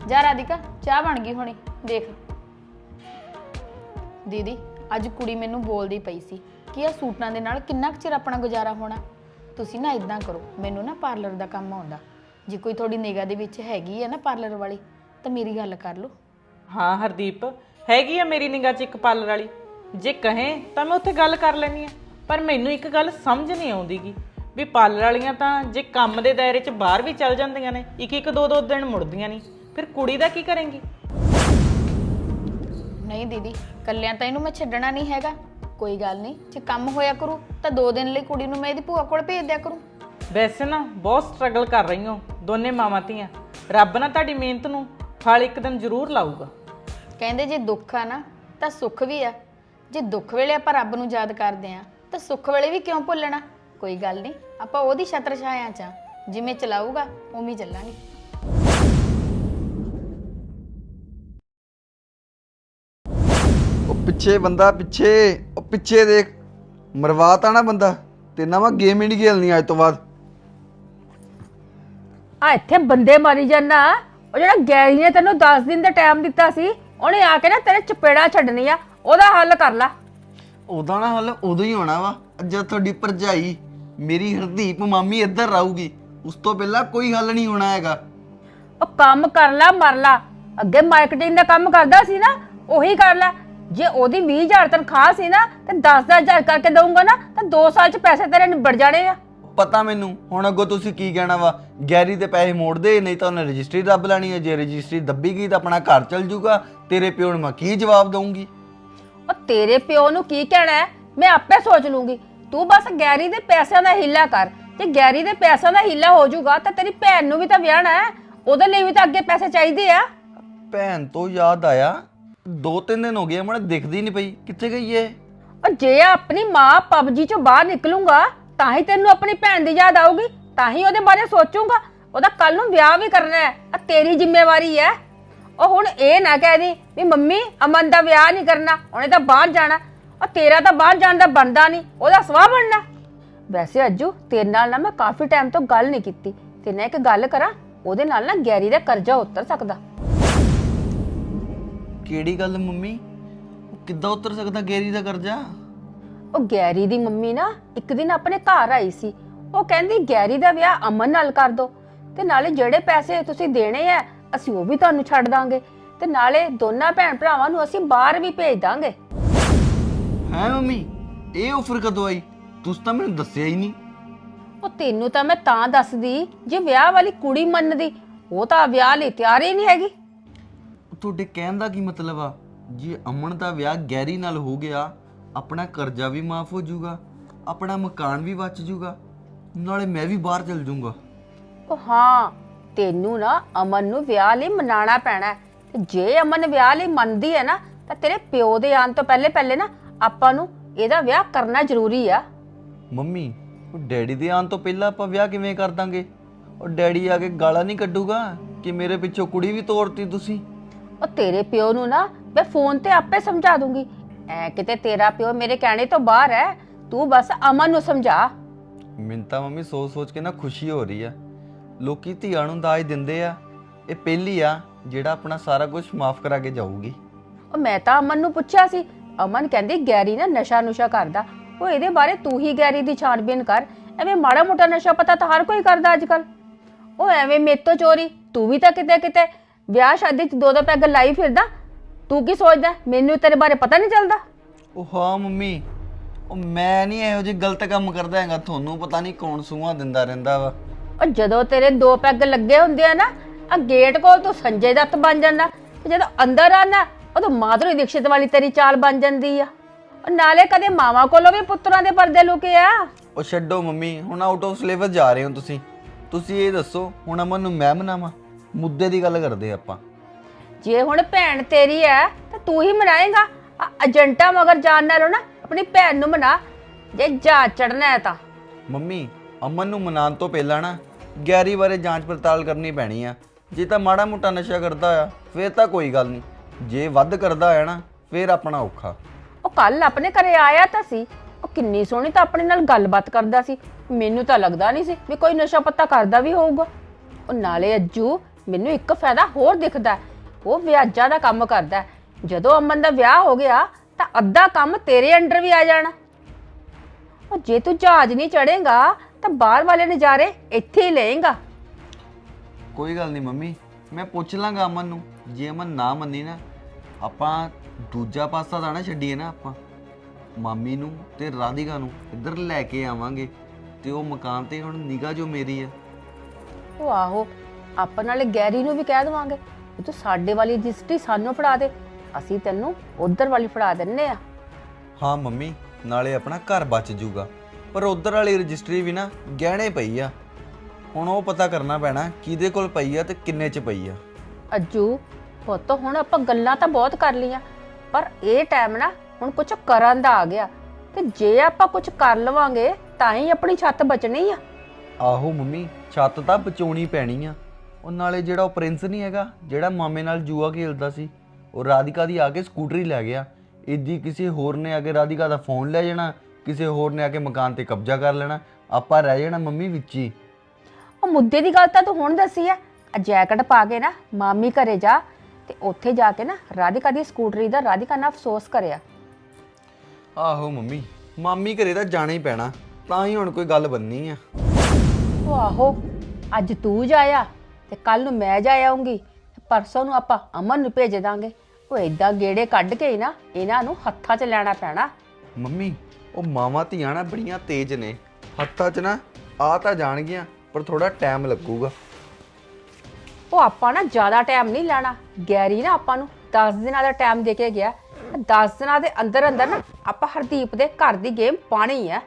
ਜਾ ਰਾਧਿਕਾ ਚਾਹ ਬਣ ਗਈ ਹੋਣੀ ਦੇਖ। ਦੀਦੀ ਅੱਜ ਕੁੜੀ ਮੈਨੂੰ ਬੋਲਦੀ ਪਈ ਸੀ ਕਿ ਇਹ ਸੂਟਾਂ ਦੇ ਨਾਲ ਕਿੰਨਾ ਕੁ ਚਿਰ ਆਪਣਾ ਗੁਜ਼ਾਰਾ ਹੋਣਾ। ਤੁਸੀਂ ਨਾ ਇਦਾਂ ਕਰੋ ਮੈਨੂੰ ਨਾ ਪਾਰਲਰ ਦਾ ਕੰਮ ਆਉਂਦਾ। ਜੇ ਕੋਈ ਤੁਹਾਡੀ ਨਿਗਾਹ ਦੇ ਵਿੱਚ ਹੈਗੀ ਹੈ ਨਾ ਪਾਰਲਰ ਵਾਲੀ ਤਾਂ ਮੇਰੀ ਗੱਲ ਕਰ ਲਓ। ਹਾਂ ਹਰਦੀਪ ਹੈਗੀ ਆ ਮੇਰੀ ਨਿਗਾਹ 'ਚ ਇੱਕ ਪਾਰਲਰ ਵਾਲੀ। ਜੇ ਕਹੇ ਤਾਂ ਮੈਂ ਉੱਥੇ ਗੱਲ ਕਰ ਲੈਣੀ ਆ। ਪਰ ਮੈਨੂੰ ਇੱਕ ਗੱਲ ਸਮਝ ਨਹੀਂ ਆਉਂਦੀਗੀ। ਵੀ ਪਾਰਲਰ ਵਾਲੀਆਂ ਤਾਂ ਜੇ ਕੰਮ ਦੇ ਦਾਇਰੇ 'ਚ ਬਾਹਰ ਵੀ ਚੱਲ ਜਾਂਦੀਆਂ ਨੇ ਇੱਕ ਇੱਕ ਦੋ ਦੋ ਦਿਨ ਮੁੜਦੀਆਂ ਨਹੀਂ। ਫਿਰ ਕੁੜੀ ਦਾ ਕੀ ਕਰੇਂਗੀ? ਨਹੀਂ ਦੀਦੀ ਕੱਲਿਆਂ ਤਾਂ ਇਹਨੂੰ ਮੈਂ ਛੱਡਣਾ ਨਹੀਂ ਹੈਗਾ। ਕੋਈ ਗੱਲ ਨਹੀਂ ਜੇ ਕੰਮ ਹੋਇਆ ਕਰੂ ਤਾਂ ਦੋ ਦਿਨ ਲਈ ਕੁੜੀ ਨੂੰ ਮੈਂ ਇਹਦੀ ਭੂਆ ਕੋਲ ਭੇਜ ਦਿਆ ਕਰੂੰ। ਵੈਸੇ ਨਾ ਬਹੁਤ ਸਟਰਗਲ ਕਰ ਰਹੀ ਹਾਂ ਦੋਨੇ ਮਾਵਾਂ ਧੀਆਂ। ਰੱਬ ਨਾ ਤੁਹਾਡੀ ਮਿਹਨਤ ਨੂੰ ਫਲ ਇੱਕ ਦਿਨ ਜ਼ਰੂਰ ਲਾਊਗਾ। ਕਹਿੰਦੇ ਜੇ ਦੁੱਖ ਆ ਨਾ ਤਾਂ ਸੁੱਖ ਵੀ ਆ। ਜੇ ਦੁੱਖ ਵੇਲੇ ਆਪਾਂ ਰੱਬ ਨੂੰ ਯਾਦ ਕਰਦੇ ਆ ਤਾਂ ਸੁੱਖ ਵੇਲੇ ਵੀ ਕਿਉਂ ਭੁੱਲਣਾ? ਕੋਈ ਗੱਲ ਨਹੀਂ ਆਪਾਂ ਉਹਦੀ ਛਤਰ ਛਾਇਆ ਚ ਆ। ਜਿਵੇਂ ਚਲਾਊਗਾ ਉਵੇਂ ਹੀ ਚੱਲਾਂਗੇ। ਉਹ ਪਿੱਛੇ ਬੰਦਾ ਪਿੱਛੇ। ਉਹ ਪਿੱਛੇ ਦੇਖ। ਮਰਵਾਤਾ ਨਾ ਬੰਦਾ। ਤੇ ਨਾ ਮੈਂ ਗੇਮ ਹੀ ਨਹੀਂ ਖੇਲਣੀ ਅੱਜ ਤੋਂ ਬਾਅਦ। ਆ ਇੱਥੇ ਬੰਦੇ ਮਾਰੀ ਜਾਂਦਾ। ਉਹ ਜਿਹੜਾ ਗੈਰੀ ਨੇ ਤੈਨੂੰ 10 ਦਿਨ ਦਾ ਟਾਈਮ ਦਿੱਤਾ ਸੀ ਉਹਨੇ ਆ ਕੇ ਨਾ ਤੇਰੇ ਚਪੇੜਾ ਛੱਡਣੀ ਆ ਉਹਦਾ ਹੱਲ ਕਰ ਲੈ। ਉਹਦਾ ਨਾ ਹੱਲ ਉਦੋਂ ਹੀ ਹੋਣਾ ਵਾ। ਜਦ ਤੁਹਾਡੀ ਭਰਜਾਈ। ਮੇਰੀ ਹਰਦੀਪ ਮਾਮੀ ਇੱਧਰ ਆਊਗੀ ਉਸ ਤੋਂ ਪਹਿਲਾਂ ਕੋਈ ਹੱਲ ਨਹੀਂ ਹੋਣਾ ਹੈਗਾ। ਉਹ ਕੰਮ ਕਰ ਲੈ ਮਰ ਲੈ। ਅੱਗੇ ਮਾਰਕੀਟਿੰਗ ਦਾ ਕੰਮ ਕਰਦਾ ਸੀ ਨਾ ਉਹੀ ਕਰ ਲੈ। ਜੇ ਉਹਦੀ 20000 ਤਨਖਾਹ ਸੀ ਨਾ ਤੇ 10000 ਕਰਕੇ ਦਊਂਗਾ ਨਾ ਤਾਂ 2 ਸਾਲ ਚ ਪੈਸੇ ਤੇਰੇ ਨਿਬੜ ਜਾਣੇ ਆ। ਪਤਾ ਮੈਨੂੰ ਹੁਣ ਅੱਗੋਂ ਤੁਸੀਂ ਕੀ ਕਹਿਣਾ ਵਾ? ਗੈਰੀ ਦੇ ਪੈਸੇ ਮੋੜ ਦੇ ਨਹੀਂ ਤਾਂ ਉਹਨੇ ਰਜਿਸਟਰੀ ਦੱਬ ਲੈਣੀ ਹੈ ਜੇ ਰਜਿਸਟਰੀ ਦੱਬੀ ਗਈ ਤਾਂ ਆਪਣਾ ਘਰ ਚਲ ਜੂਗਾ। ਤੇਰੇ ਪਿਓ ਨੂੰ ਮੈਂ ਕੀ ਜਵਾਬ ਦਊਂਗੀ? ਉਹ ਤੇਰੇ ਪਿਓ ਨੂੰ ਕੀ ਕਹਿਣਾ ਹੈ? ਮੈਂ ਆਪੇ ਸੋਚ ਲੂੰਗੀ। ਤੂੰ ਬਸ ਗੈਰੀ ਦੇ ਪੈਸਿਆਂ ਦਾ ਹੀਲਾ ਕਰ। ਜੇ ਗੈਰੀ ਦੇ ਪੈਸਿਆਂ ਦਾ ਹੀਲਾ ਹੋ ਜਾਊਗਾ ਤਾਂ ਤੇਰੀ ਭੈਣ ਨੂੰ ਵੀ ਤਾਂ ਵਿਆਹਣਾ ਹੈ। ਉਹਦੇ ਲਈ ਵੀ ਤਾਂ ਅੱਗੇ ਪੈਸੇ ਚਾਹੀਦੇ ਆ। ਭੈਣ ਤੋਂ ਯਾਦ ਆਇਆ ਦੋ ਤਿੰਨ ਦਿਨ ਹੋ ਗਏ ਮੈਨੂੰ ਦਿਖਦੀ ਨਹੀਂ ਪਈ। ਕਿੱਥੇ ਗਈ ਏ? ਔਰ ਜੇ ਆਪਣੀ ਮਾਂ ਪਬਜੀ ਚੋਂ ਬਾਹਰ ਨਿਕਲੂੰਗਾ ਤਾਂ ਹੀ ਤੈਨੂੰ ਆਪਣੀ ਭੈਣ ਦੀ ਯਾਦ ਆਊਗੀ ਤਾਂ ਹੀ ਉਹਦੇ ਬਾਰੇ ਸੋਚੂੰਗਾ। ਉਹਦਾ ਕੱਲ ਨੂੰ ਵਿਆਹ ਵੀ ਕਰਨਾ ਹੈ ਆ ਤੇਰੀ ਜ਼ਿੰਮੇਵਾਰੀ ਹੈ। ਉਹ ਹੁਣ ਇਹ ਨਾ ਕਹਿ ਦੀ ਵੀ ਮੰਮੀ ਅਮਨ ਦਾ ਵਿਆਹ ਨਹੀਂ ਕਰਨਾ ਉਹਨੇ ਤਾਂ ਬਾਹਰ ਜਾਣਾ। ਉਹ ਤੇਰਾ ਤਾਂ ਬਾਹਰ ਜਾਣ ਦਾ ਬਣਦਾ ਨਹੀਂ ਉਹਦਾ ਸਵਾਹ ਬਣਨਾ। ਵੈਸੇ ਅੱਜੂ ਤੇਰੇ ਨਾਲ ਨਾ ਮੈਂ ਕਾਫੀ ਟਾਈਮ ਤੋਂ ਗੱਲ ਨਹੀਂ ਕੀਤੀ। ਤੇ ਨਾ ਇੱਕ ਗੱਲ ਕਰਾਂ ਉਹਦੇ ਨਾਲ ਨਾ ਗੈਰੀ ਦਾ ਕਰਜ਼ਾ ਉਤਰ ਸਕਦਾ। ਕਿਹੜੀ ਗੱਲ ਮੰਮੀ? ਉਹ ਕਿੱਦਾਂ ਉਤਰ ਸਕਦਾ ਗੈਰੀ ਦਾ ਕਰਜ਼ਾ? ਉਹ ਗੈਰੀ ਦੀ ਮੰਮੀ ਨਾ ਇੱਕ ਦਿਨ ਆਪਣੇ ਘਰ ਆਈ ਸੀ। ਉਹ ਕਹਿੰਦੀ ਗੈਰੀ ਦਾ ਵਿਆਹ ਅਮਨ ਨਾਲ ਕਰ ਦੋ। ਤੇ ਨਾਲੇ ਜਿਹੜੇ ਪੈਸੇ ਤੁਸੀਂ ਦੇਣੇ ਆ ਅਸੀਂ ਉਹ ਵੀ ਤੁਹਾਨੂੰ ਛੱਡ ਦਾਂਗੇ। ਤੇ ਨਾਲੇ ਦੋਨਾਂ ਭੈਣ ਭਰਾਵਾਂ ਨੂੰ ਅਸੀਂ ਬਾਹਰ ਵੀ ਭੇਜ ਦਾਂਗੇ। ਹੈ ਮੰਮੀ? ਇਹ ਆਫਰ ਕਦੋਂ ਆਈ? ਤੁਸੀਂ ਤਾਂ ਮੈਨੂੰ ਦੱਸਿਆ ਹੀ ਨਹੀਂ। ਉਹ ਤੈਨੂੰ ਤਾਂ ਮੈਂ ਤਾਂ ਦੱਸਦੀ ਜੇ ਵਿਆਹ ਵਾਲੀ ਕੁੜੀ ਮੰਨਦੀ ਉਹ ਤਾਂ ਵਿਆਹ ਲਈ ਤਿਆਰ ਹੀ ਨਹੀਂ ਹੈਗੀ। ਤੁਹਾਡੇ ਕਹਿਣ ਦਾ ਕੀ ਮਤਲਬ ਆ? ਜੇ ਅਮਨ ਦਾ ਵਿਆਹ ਗੈਰੀ ਨਾਲ ਹੋ ਗਿਆ ਆਪਣਾ ਕਰਜ਼ਾ ਵੀ ਮਾਫ ਹੋ ਜਾਊਗਾ ਆਪਣਾ ਮਕਾਨ ਵੀ ਬਚ ਜਾਊਗਾ ਨਾਲੇ ਮੈਂ ਵੀ ਬਾਹਰ ਚਲ ਜਾਊਂਗਾ। ਉਹ ਹਾਂ ਤੈਨੂੰ ਨਾ ਅਮਨ ਨੂੰ ਵਿਆਹ ਲਈ ਮਨਾਣਾ ਪੈਣਾ ਹੈ। ਤੇ ਜੇ ਅਮਨ ਵਿਆਹ ਲਈ ਮੰਨਦੀ ਹੈ ਨਾ ਤਾਂ ਤੇਰੇ ਪਿਓ ਦੇ ਆਉਣ ਤੋਂ ਪਹਿਲੇ ਪਹਿਲੇ ਨਾ ਆਪਾਂ ਨੂੰ ਇਹਦਾ ਵਿਆਹ ਕਰਨਾ ਜ਼ਰੂਰੀ ਆ। ਮੰਮੀ ਉਹ ਡੈਡੀ ਦੇ ਆਉਣ ਤੋਂ ਪਹਿਲਾਂ ਆਪਾਂ ਵਿਆਹ ਕਿਵੇਂ ਕਰ ਦਾਂਗੇ? ਉਹ ਡੈਡੀ ਆ ਕੇ ਗਾਲਾਂ ਨਹੀਂ ਕੱਢੂਗਾ ਕਿ ਮੇਰੇ ਪਿੱਛੋਂ ਕੁੜੀ ਵੀ ਤੋਰਤੀ ਤੁਸੀਂ? ਉਹ ਤੇਰੇ ਪਿਓ ਨੂੰ ਨਾ ਮੈਂ ਫੋਨ ਤੇ ਆਪੇ ਸਮਝਾ ਦੂੰਗੀ। ਐ ਕਿਤੇ ਤੇਰਾ ਪਿਓ ਮੇਰੇ ਕਹਿਣੇ ਤੋਂ ਬਾਹਰ ਹੈ ਤੂੰ ਬਸ ਅਮਨ ਨੂੰ ਸਮਝਾ। ਮੈਨੂੰ ਤਾਂ ਮੰਮੀ ਸੋਚ ਸੋਚ ਕੇ ਨਾ ਖੁਸ਼ੀ ਹੋ ਰਹੀ ਆ। ਲੋਕੀ ਧੀਆਂ ਨੂੰ ਦਾਜ ਦਿੰਦੇ ਆ। ਇਹ ਪਹਿਲੀ ਆ ਜਿਹੜਾ ਆਪਣਾ ਸਾਰਾ ਕੁਝ ਮਾਫ ਕਰਾ ਕੇ ਜਾਊਗੀ। ਉਹ ਮੈਂ ਤਾਂ ਅਮਨ ਨੂੰ ਪੁੱਛਿਆ ਸੀ ਅਮਨ ਕਹਿੰਦੀ ਗੈਰੀ ਨਾ ਨਸ਼ਾ ਨੁਸ਼ਾ ਕਰਦਾ। ਉਹ ਇਹਦੇ ਬਾਰੇ ਤੂੰ ਹੀ ਗੈਰੀ ਦੀ ਛਾਣਬੀਨ ਕਰ। ਐਵੇਂ ਮਾੜਾ ਮੋਟਾ ਨਸ਼ਾ ਪਤਾ ਤਾਂ ਹਰ ਕੋਈ ਕਰਦਾ ਅੱਜ ਕੱਲ ਉਹ ਐਵੇਂ ਮੇਰੇ ਤੋਂ ਚੋਰੀ ਤੂੰ ਵੀ ਤਾਂ ਕਿਤੇ ਕਿਤੇ ਵਿਆਹ ਸ਼ਾਦੀ 'ਚ ਦੋ ਦੋ ਪੈਗ ਲਾਈ ਫਿਰਦਾ। ਤੂੰ ਕੀ ਸੋਚਦਾ ਮੈਨੂੰ ਤੇਰੇ ਬਾਰੇ ਪਤਾ ਨਹੀਂ ਚੱਲਦਾ? ਉਹ ਹਾਂ ਮੰਮੀ ਉਹ ਮੈਂ ਨਹੀਂ ਇਹੋ ਜਿਹੇ ਗਲਤ ਕੰਮ ਕਰਦਾ ਹੈਗਾ। ਤੁਹਾਨੂੰ ਪਤਾ ਨਹੀਂ ਕੌਣ ਸੂਹਾ ਦਿੰਦਾ ਰਹਿੰਦਾ ਵਾ। ਉਹ ਜਦੋਂ ਤੇਰੇ ਦੋ ਪੈਗ ਲੱਗੇ ਹੁੰਦੇ ਆ ਨਾ ਆ ਗੇਟ ਕੋਲ ਤੂੰ ਸੰਜੇ ਦੱਤ ਬਣ ਜਾਂਦਾ। ਤੇ ਜਦੋਂ ਅੰਦਰ ਆਣਾ ਉਦੋਂ ਮਾਧੁਰੀ ਦੀਕਸ਼ਿਤ ਵਾਲੀ ਤੇਰੀ ਚਾਲ ਬਣ ਜਾਂਦੀ ਆ। ਉਹ ਨਾਲੇ ਕਦੇ ਮਾਵਾ ਕੋਲੋਂ ਵੀ ਪੁੱਤਰਾਂ ਦੇ ਪਰਦੇ ਲੁਕੇ ਆ। ਉਹ ਛੱਡੋ ਮੰਮੀ ਹੁਣ ਆਊਟ ਆਫ ਸਿਲੇਬਸ ਜਾ ਰਹੇ ਹੋ ਤੁਸੀਂ। ਤੁਸੀਂ ਇਹ ਦੱਸੋ ਹੁਣ ਅਮਨ ਨੂੰ ਮੈਂ ਮਨਾਵਾਂ? ਮੁੱਦੇ ਦੀ ਗੱਲ ਕਰਦੇ ਆਪਾਂ। ਜੇ ਹੁਣ ਭੈਣ ਤੇਰੀ ਹੈ ਤਾਂ ਤੂੰ ਹੀ ਮਨਾਏਗਾ। ਏਜੰਟਾ ਮਗਰ ਜਾਣ ਨਾਲੋਂ ਨਾ ਆਪਣੀ ਭੈਣ ਨੂੰ ਮਨਾ। ਜੇ ਜਾ ਚੜਨਾ ਹੈ ਤਾਂ। ਮੰਮੀ ਅਮਨ ਨੂੰ ਮਨਾਉਣ ਤੋਂ ਪਹਿਲਾਂ ਨਾ ਗੈਰੀ ਬਾਰੇ ਜਾਂਚ ਪੜਤਾਲ ਕਰਨੀ ਪੈਣੀ ਆ। ਜੇ ਤਾਂ ਮਾੜਾ ਮੋਟਾ ਨਸ਼ਾ ਕਰਦਾ ਆ ਫੇਰ ਤਾਂ ਕੋਈ ਗੱਲ ਨਹੀਂ। ਜੇ ਵੱਧ ਕਰਦਾ ਆ ਨਾ ਫੇਰ ਆਪਣਾ ਔਖਾ। ਉਹ ਕੱਲ ਆਪਣੇ ਘਰੇ ਆਇਆ ਤਾਂ ਸੀ। ਉਹ ਕਿੰਨੀ ਸੋਹਣੀ ਤਾਂ ਆਪਣੇ ਨਾਲ ਗੱਲਬਾਤ ਕਰਦਾ ਸੀ। ਮੈਨੂੰ ਤਾਂ ਲੱਗਦਾ ਨਹੀਂ ਸੀ ਵੀ ਕੋਈ ਨਸ਼ਾ ਪੱਤਾ ਕਰਦਾ ਵੀ ਹੋਊਗਾ। ਉਹ ਨਾਲੇ ਅੱਜੂ ਮੈਨੂੰ ਇੱਕ ਫਾਇਦਾ ਹੋਰ ਦਿਖਦਾ ਹੈ। ਉਹ ਵਿਆਜਾਂ ਦਾ ਕੰਮ ਕਰਦਾ ਹੈ। ਜਦੋਂ ਅਮਨ ਦਾ ਵਿਆਹ ਹੋ ਗਿਆ ਤਾਂ ਅੱਧਾ ਕੰਮ ਤੇਰੇ ਅੰਡਰ ਵੀ ਆ ਜਾਣਾ। ਉਹ ਜੇ ਤੂੰ ਜਹਾਜ਼ ਨਹੀਂ ਚੜੇਗਾ ਤਾਂ ਬਾਹਰ ਵਾਲੇ ਨਜ਼ਾਰੇ ਇੱਥੇ ਹੀ ਲਏਗਾ। ਕੋਈ ਗੱਲ ਨਹੀਂ ਮੰਮੀ ਮੈਂ ਪੁੱਛ ਲਾਂਗਾ ਅਮਨ ਨੂੰ। ਜੇ ਅਮਨ ਨਾ ਮੰਨੀ ਨਾ ਆਪਾਂ ਦੂਜਾ ਪਾਸਾ ਤਾਂ ਨਾ ਛੱਡੀਏ ਨਾ ਆਪਾਂ। ਮਾਮੀ ਨੂੰ ਤੇ ਰਾਧਿਕਾ ਨੂੰ ਇੱਧਰ ਲੈ ਕੇ ਆਵਾਂਗੇ ਤੇ ਉਹ ਮਕਾਨ ਤੇ ਹੁਣ ਨਿਗਾਹ ਜੋ ਮੇਰੀ ਆ। ਉਹ ਆਹੋ ਆਪਾਂ ਨਾਲੇ ਗੈਰੀ ਨੂੰ ਵੀ ਕਹਿ ਦਵਾਂਗੇ ਵੀ ਤੂੰ ਸਾਡੇ ਵਾਲੀ ਰਜਿਸਟਰੀ ਸਾਨੂੰ ਫੜਾ ਦੇ ਅਸੀਂ ਤੈਨੂੰ ਉਧਰ ਵਾਲੀ ਫੜਾ ਦਿੰਨੇ ਆ। ਹਾਂ ਮੰਮੀ ਨਾਲੇ ਆਪਣਾ ਘਰ ਬਚ ਜੂਗਾ ਪਰ ਉਧਰ ਵਾਲੀ ਰਜਿਸਟਰੀ ਵੀ ਨਾ ਗਹਿਣੇ ਪਈ ਆ। ਹੁਣ ਉਹ ਪਤਾ ਕਰਨਾ ਪੈਣਾ ਕਿਹਦੇ ਕੋਲ ਪਈ ਆ ਤੇ ਕਿੰਨੇ ਚ ਪਈ ਆ। ਅੱਜੂ ਪੁੱਤ ਹੁਣ ਆਪਾਂ ਗੱਲਾਂ ਤਾਂ ਬਹੁਤ ਕਰ ਲਈਆਂ ਪਰ ਇਹ ਟਾਈਮ ਨਾ ਹੁਣ ਕੁਝ ਕਰਨ ਦਾ ਆ ਗਿਆ ਤੇ ਜੇ ਆਪਾਂ ਕੁਝ ਕਰ ਲਵਾਂਗੇ ਤਾਂ ਹੀ ਆਪਣੀ ਛੱਤ ਬਚਣੀ ਆ। ਆਹੋ ਮੰਮੀ ਛੱਤ ਤਾਂ ਬਚਾਉਣੀ ਪੈਣੀ ਆ। ਉਹ ਨਾਲੇ ਜਿਹੜਾ ਉਹ ਪ੍ਰਿੰਸ ਨਹੀਂ ਹੈਗਾ ਜਿਹੜਾ ਮਾਮੇ ਨਾਲ ਜੂਆ ਖੇਲਦਾ ਸੀ ਉਹ ਰਾਧਿਕਾ ਦੀ ਆ ਕੇ ਸਕੂਟਰੀ ਲੈ ਗਿਆ। ਇੱਦੀ ਕਿਸੇ ਹੋਰ ਨੇ ਆ ਕੇ ਰਾਧਿਕਾ ਦਾ ਫੋਨ ਲੈ ਜਾਣਾ ਕਿਸੇ ਹੋਰ ਨੇ ਆ ਕੇ ਮਕਾਨ ਤੇ ਕਬਜ਼ਾ ਕਰ ਲੈਣਾ ਆਪਾਂ ਰਹਿ ਜਾਣਾ ਮੰਮੀ ਵਿੱਚ ਹੀ। ਉਹ ਮੁੱਦੇ ਦੀ ਗੱਲ ਤਾਂ ਤੂੰ ਹੁਣ ਦੱਸੀ ਆ। ਆ ਜੈਕਟ ਪਾ ਕੇ ਨਾ ਮਾਮੀ ਘਰੇ ਜਾ ਤੇ ਉੱਥੇ ਜਾ ਕੇ ਨਾ ਰਾਧਿਕਾ ਦੀ ਸਕੂਟਰੀ ਦਾ ਰਾਧਿਕਾ ਨਾਲ ਅਫਸੋਸ ਕਰਿਆ। ਆਹੋ ਮੰਮੀ ਮਾਮੀ ਘਰੇ ਤਾਂ ਜਾਣਾ ਹੀ ਪੈਣਾ ਤਾਂ ਹੀ ਹੁਣ ਕੋਈ ਗੱਲ ਬੰਨੀ ਆ। ਉਹ ਆਹੋ ਅੱਜ ਤੂੰ ਜਾਇਆ ਤੇ ਕੱਲ ਨੂੰ ਮੈਂ ਜਾ ਆਉਂਗੀ ਪਰਸੋਂ ਨੂੰ ਆਪਾਂ ਅਮਨ ਨੂੰ ਭੇਜ ਦਾਂਗੇ। ਉਹ ਏਦਾਂ ਗੇੜੇ ਕੱਢ ਕੇ ਹੀ ਨਾ ਇਹਨਾਂ ਨੂੰ ਹੱਥਾਂ 'ਚ ਲੈਣਾ ਪੈਣਾ। ਮੰਮੀ ਉਹ ਮਾਵਾਂ ਧੀਆਂ ਨਾ ਬੜੀਆਂ ਤੇਜ਼ ਨੇ ਹੱਥਾਂ 'ਚ ਨਾ ਆ ਤਾਂ ਜਾਣਗੀਆਂ ਪਰ ਥੋੜਾ ਟਾਈਮ ਲੱਗੂਗਾ। ਉਹ ਆਪਾਂ ਨਾ ਜ਼ਿਆਦਾ ਟਾਈਮ ਨਹੀਂ ਲੈਣਾ। ਗੈਰੀ ਨਾ ਆਪਾਂ ਨੂੰ 10 ਦਿਨਾਂ ਦਾ ਟਾਈਮ ਦੇ ਕੇ ਗਿਆ। 10 ਦਿਨਾਂ ਦੇ ਅੰਦਰ ਅੰਦਰ ਨਾ ਆਪਾਂ ਹਰਦੀਪ ਦੇ ਘਰ ਦੀ ਗੇਮ ਪਾਣੀ ਆ।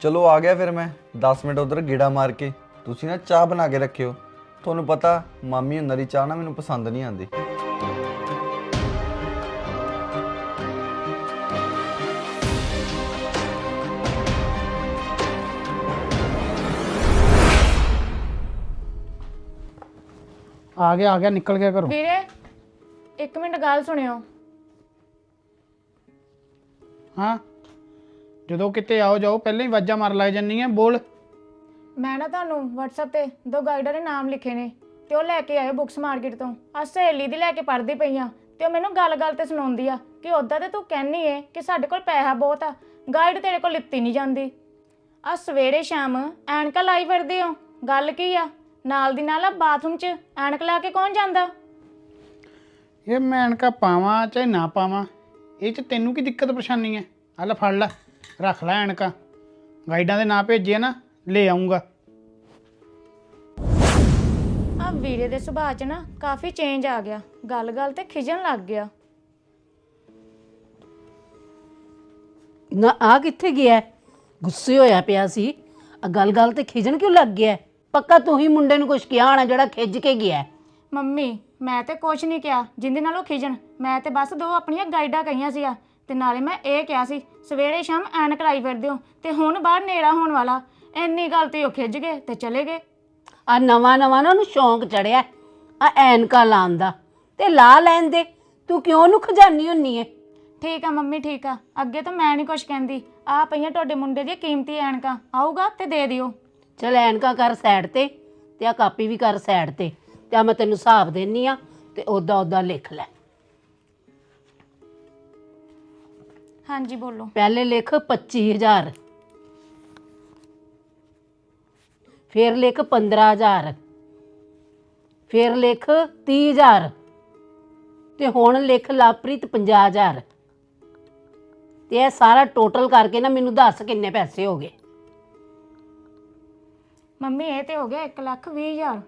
ਚਲੋ ਆ ਗਿਆ ਫਿਰ ਮੈਂ। 10 ਮਿੰਟ ਉਧਰ ਗੇੜਾ ਮਾਰ ਕੇ। ਤੁਸੀਂ ਨਾ ਚਾਹ ਬਣਾ ਕੇ ਰੱਖਿਓ। ਤੁਹਾਨੂੰ ਪਤਾ ਮਾਮੀ ਹੁੰਦੀ ਚਾਹ ਨਾ ਮੈਨੂੰ ਪਸੰਦ ਨਹੀਂ ਆਉਂਦੀ। ਆ ਗਿਆ ਆ ਗਿਆ ਨਿਕਲ ਗਿਆ ਘਰੋਂ। ਵੀਰੇ ਇੱਕ ਮਿੰਟ ਗੱਲ ਸੁਣਿਓ। ਹਾਂ? ਜਦੋਂ ਕਿਤੇ ਆਓ ਜਾਓ ਪਹਿਲਾਂ ਹੀ ਵਾਜਾਂ ਮਾਰ ਲੱਗ ਜੰਨੀ ਆ ਬੋਲ। ਮੈਂ ਨਾ ਤੁਹਾਨੂੰ WhatsApp ਤੇ ਦੋ ਗਾਈਡਰ ਦੇ ਨਾਮ ਲਿਖੇ ਨੇ ਤੇ ਉਹ ਲੈ ਕੇ ਆਏ ਬੁੱਕਸ ਮਾਰਕੀਟ ਤੋਂ। ਆ ਸਹੇਲੀ ਦੀ ਲੈ ਕੇ ਪੜ੍ਹਦੀ ਪਈਆਂ ਤੇ ਉਹ ਮੈਨੂੰ ਗੱਲ-ਗੱਲ ਤੇ ਸੁਣਾਉਂਦੀ ਆ ਕਿ ਉਦਾਂ ਤੇ ਤੂੰ ਕਹਿੰਨੀ ਏ ਕਿ ਸਾਡੇ ਕੋਲ ਪੈਸਾ ਬਹੁਤ ਆ ਗਾਈਡ ਤੇਰੇ ਕੋਲ ਲਿੱਤੀ ਨਹੀਂ ਜਾਂਦੀ। ਆ ਸਵੇਰੇ ਸ਼ਾਮ ਐਨਕਾਂ ਲਾਈ ਫਿਰਦੇ ਹੋ ਗੱਲ ਕੀ ਆ? ਨਾਲ ਦੀ ਨਾਲ ਆ ਬਾਥਰੂਮ 'ਚ ਐਨਕ ਲਾ ਕੇ ਕੌਣ ਜਾਂਦਾ? ਇਹ ਮੈਂ ਐਨਕਾਂ ਪਾਵਾਂ ਚਾਹੇ ਨਾ ਪਾਵਾਂ ਇਹ ਚ ਤੈਨੂੰ ਕੀ ਦਿੱਕਤ ਪਰੇਸ਼ਾਨੀ ਹੈ? ਆ ਲੈ ਫੜ ਲੈ ਰੱਖ ਲੈ ਐਨਕਾਂ। ਗਾਈਡਾਂ ਦੇ ਨਾਂ ਭੇਜੇ ਨਾ ਲੈ ਆਉਂਗਾ ਆ ਵੀਰੇ ਦੇ ਸੁਭਾਅ 'ਚ ਨਾ ਕਾਫੀ ਚੇਂਜ ਆ ਗਿਆ ਗੱਲ-ਗੱਲ ਤੇ ਖਿਜਣ ਲੱਗ ਗਿਆ। ਨਾ ਆ ਕਿੱਥੇ ਗਿਆ? ਹੈ? ਗੁੱਸੇ ਹੋਇਆ ਪਿਆ ਸੀ। ਆ ਗੱਲ ਗੱਲ ਤੇ ਖਿਜਣ ਕਿਉਂ ਲੱਗ ਗਿਆ? ਹੈ? ਪੱਕਾ ਤੂੰ ਹੀ ਮੁੰਡੇ ਨੂੰ ਕੁਝ ਕਿਹਾ ਹੋਣਾ ਜਿਹੜਾ ਖਿੱਜ ਕੇ ਗਿਆ ਹੈ। ਮੰਮੀ ਮੈਂ ਤੇ ਕੁਛ ਨਹੀਂ ਕਿਹਾ। ਜਿੰਦੇ ਨਾਲ ਉਹ ਖਿਜਣ ਮੈਂ ਤੇ ਬਸ ਦੋ ਆਪਣੀਆਂ ਗਾਈਡਾਂ ਕਹੀਆਂ ਸੀਗਾ। ਤੇ ਨਾਲੇ ਮੈਂ ਇਹ ਕਿਹਾ ਸੀ ਸਵੇਰੇ ਸ਼ਾਮ ਐਨਕ ਲਾਈ ਫਿਰਦੇ ਹੋ ਤੇ ਹੁਣ ਬਾਹਰ ਨੇਰਾ ਹੋਣ ਵਾਲਾ। ਇੰਨੀ ਗੱਲ ਤੇ ਉਹ ਖਿੱਜ ਗਏ ਤੇ ਚਲੇ ਗਏ। ਆ ਨਵਾਂ ਨਵਾਂ ਨਾ ਉਹਨੂੰ ਸ਼ੌਂਕ ਚੜਿਆ ਆ ਐਨਕਾ ਲਾਉਣ ਦਾ। ਤੇ ਲਾ ਲੈਣ ਦੇ ਤੂੰ ਕਿਉਂ ਉਹਨੂੰ ਖਜਾਨੀ ਹੁੰਨੀ ਏ? ਠੀਕ ਆ ਮੰਮੀ ਠੀਕ ਆ। ਅੱਗੇ ਤਾਂ ਮੈਂ ਨਹੀਂ ਕੁਛ ਕਹਿੰਦੀ। ਆ ਪਈਆਂ ਤੁਹਾਡੇ ਮੁੰਡੇ ਦੀਆਂ ਕੀਮਤੀ ਐਨਕਾਂ ਆਊਗਾ ਤੇ ਦੇ ਦਿਓ। ਚਲ ਐਨਕਾ ਕਰ ਸਾਈਡ ਤੇ ਤੇ ਆ ਕਾਪੀ ਵੀ ਕਰ ਸਾਈਡ ਤੇ ਤੇ ਆ ਮੈਂ ਤੈਨੂੰ ਹਿਸਾਬ ਦੇਣੀ ਆ ਤੇ ਉਦਾਂ ਉਦਾਂ ਲਿਖ ਲੈ। ਹਾਂਜੀ ਬੋਲੋ। ਪਹਿਲੇ ਲਿਖ 25000 ਫਿਰ ਲਿਖ 15000 ਫਿਰ ਲਿਖ 30000 ਤੇ ਹੁਣ ਲਿਖ ਲਾਪ੍ਰੀਤ 50000 ਤੇ ਇਹ ਸਾਰਾ ਟੋਟਲ ਕਰਕੇ ਨਾ ਮੈਨੂੰ ਦੱਸ ਕਿੰਨੇ ਪੈਸੇ ਹੋ ਗਏ। ਮੰਮੀ ਇਹ ਤੇ ਹੋ ਗਿਆ 1 ਲੱਖ 20 ਹਜ਼ਾਰ।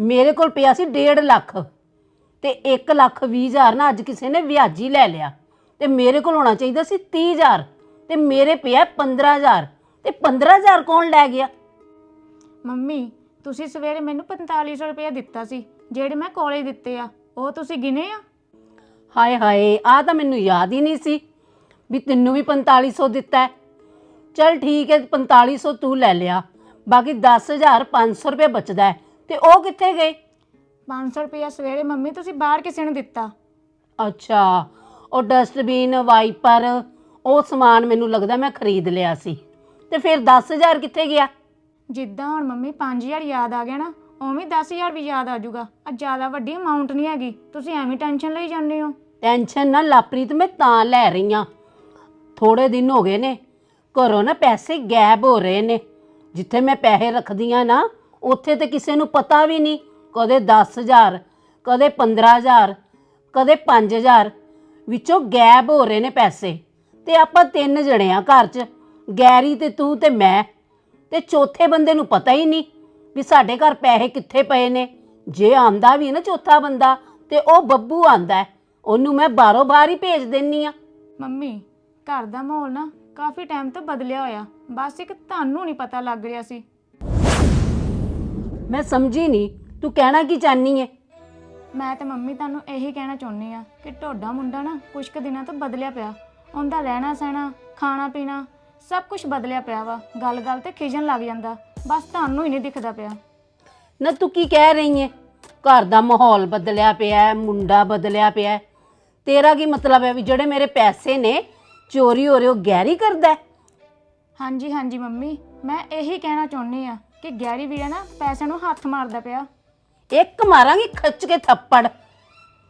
ਮੇਰੇ ਕੋਲ ਪਿਆ ਸੀ 1.5 ਲੱਖ। ਤੇ 1 ਲੱਖ 20 ਹਜ਼ਾਰ ਨਾ ਅੱਜ ਕਿਸੇ ਨੇ ਵਿਆਜੀ ਲੈ ਲਿਆ। ਤੇ ਮੇਰੇ ਕੋਲ ਹੋਣਾ ਚਾਹੀਦਾ ਸੀ 30000 ਤੇ ਮੇਰੇ ਪਿਆ 15000 ਤੇ 15000 ਕੌਣ ਲੈ ਗਿਆ? ਮੰਮੀ ਤੁਸੀਂ ਸਵੇਰੇ ਮੈਨੂੰ 4500 ਰੁਪਏ ਦਿੱਤਾ ਸੀ। ਜਿਹੜੇ ਮੈਂ ਕਾਲਜ ਦਿੱਤੇ ਆ ਉਹ ਤੁਸੀਂ ਗਿਣੇ ਆ? ਹਾਏ ਹਾਏ ਆ ਤਾਂ ਮੈਨੂੰ ਯਾਦ ਹੀ ਨਹੀਂ ਸੀ ਵੀ ਤੈਨੂੰ ਵੀ 4500 ਦਿੱਤਾ ਹੈ। ਚਲ ਠੀਕ ਹੈ 4500 ਤੂੰ ਲੈ ਲਿਆ। ਬਾਕੀ 10500 ਰੁਪਏ ਬਚਦਾ ਹੈ। ਤੇ ਉਹ ਕਿੱਥੇ ਗਏ? 500 ਰੁਪਏ ਸਵੇਰੇ ਮੰਮੀ ਤੁਸੀਂ ਬਾਹਰ ਕਿਸੇ ਨੂੰ ਦਿੱਤਾ। ਅੱਛਾ ਉਹ ਡਸਟਬਿਨ ਵਾਈਪਰ ਉਹ ਸਮਾਨ ਮੈਨੂੰ ਲੱਗਦਾ ਮੈਂ ਖਰੀਦ ਲਿਆ ਸੀ। ਤੇ ਫਿਰ 10000 ਕਿੱਥੇ ਗਿਆ? ਜਿੱਦਾਂ ਹੁਣ ਮੰਮੀ 5000 ਯਾਦ ਆ ਗਿਆ ਨਾ ਉਵੇਂ 10000 ਵੀ ਯਾਦ ਆ ਜਾਊਗਾ। ਆ ਜ਼ਿਆਦਾ ਵੱਡੀ ਅਮਾਉਂਟ ਨਹੀਂ ਹੈਗੀ ਤੁਸੀਂ ਐਵੇਂ ਟੈਨਸ਼ਨ ਲਈ ਜਾਂਦੇ ਹੋ। ਟੈਨਸ਼ਨ ਨਾ ਲਾਪ੍ਰੀਤ ਮੈਂ ਤਾਂ ਲੈ ਰਹੀ ਆ ਥੋੜੇ ਦਿਨ ਹੋ ਗਏ ਨੇ ਘਰੋਂ ਨਾ ਪੈਸੇ ਗਾਇਬ ਹੋ ਰਹੇ ਨੇ। ਜਿੱਥੇ ਮੈਂ ਪੈਸੇ ਰੱਖਦੀ ਰੱਖਦੀਆਂ ਨਾ, ਉੱਥੇ ਤੇ ਕਿਸੇ ਨੂੰ ਪਤਾ ਵੀ ਨਹੀਂ। ਕਦੇ 10000 ਕਦੇ 15000 ਕਦੇ 5000 ਵਿੱਚੋਂ ਗੈਬ ਹੋ ਰਹੇ ਨੇ ਪੈਸੇ। ਤੇ ਆਪਾਂ ਤਿੰਨ ਜਣੇ ਆ ਘਰ 'ਚ। ਗੈਰੀ ਤੇ ਤੂੰ ਤੇ ਮੈਂ। ਤੇ ਚੌਥੇ ਬੰਦੇ ਨੂੰ ਪਤਾ ਹੀ ਨਹੀਂ ਵੀ ਸਾਡੇ ਘਰ ਪੈਸੇ ਕਿੱਥੇ ਪਏ ਨੇ। ਜੇ ਆਂਦਾ ਵੀ ਨਾ ਚੌਥਾ ਬੰਦਾ, ਤੇ ਉਹ ਬੱਬੂ ਆਂਦਾ। ਉਹਨੂੰ ਮੈਂ ਬਾਰੋ ਬਾਰ ਹੀ ਭੇਜ ਦਿੰਨੀ ਆ। ਮੰਮੀ, ਘਰ ਦਾ ਮਾਹੌਲ ਨਾ ਕਾਫੀ ਟਾਈਮ ਤੋਂ ਬਦਲਿਆ ਹੋਇਆ। ਬਸ ਇੱਕ ਤੁਹਾਨੂੰ ਨਹੀਂ ਪਤਾ ਲੱਗ ਰਿਹਾ ਸੀ। ਮੈਂ ਸਮਝੀ ਨਹੀਂ ਤੂੰ ਕਹਿਣਾ ਕੀ ਚਾਹਨੀ ਏ? ਮੈਂ ਤੇ ਮੰਮੀ ਤੁਹਾਨੂੰ ਇਹੀ ਕਹਿਣਾ ਚਾਹੁੰਦੀ ਆ ਕਿ ਤੁਹਾਡਾ ਮੁੰਡਾ ਨਾ ਕੁਝ ਕੁ ਦਿਨਾਂ ਤੋਂ ਬਦਲਿਆ ਪਿਆ। ਉਹਦਾ ਰਹਿਣਾ ਸਹਿਣਾ ਖਾਣਾ ਪੀਣਾ ਸਭ ਕੁਝ ਬਦਲਿਆ ਪਿਆ ਵਾ। ਗੱਲ-ਗੱਲ ਤੇ ਖਿਜਣ ਲੱਗ ਜਾਂਦਾ। ਬਸ ਤੁਹਾਨੂੰ ਹੀ ਨਹੀਂ ਦਿਖਦਾ ਪਿਆ। ਨਾ ਤੂੰ ਕੀ ਕਹਿ ਰਹੀ ਏ? ਘਰ ਦਾ ਮਾਹੌਲ ਬਦਲਿਆ ਪਿਆ ਹੈ, ਮੁੰਡਾ ਬਦਲਿਆ ਪਿਆ। ਹੈ। ਤੇਰਾ ਕੀ ਮਤਲਬ ਹੈ ਵੀ ਜਿਹੜੇ ਮੇਰੇ ਪੈਸੇ ਨੇ ਚੋਰੀ ਹੋ ਰਹੇ ਉਹ ਗੈਰੀ ਕਰਦਾ ਹੈ? ਹਾਂਜੀ ਹਾਂਜੀ ਮੰਮੀ ਮੈਂ ਇਹੀ ਕਹਿਣਾ ਚਾਹੁੰਦੀ ਆ ਕਿ ਗੈਰੀ ਵੀਰਾ ਨਾ ਪੈਸਿਆਂ ਨੂੰ ਹੱਥ ਮਾਰਦਾ ਪਿਆ। ਇੱਕ ਮਾਰਾਂਗੀ ਖੱਚ ਕੇ ਥੱਪੜ।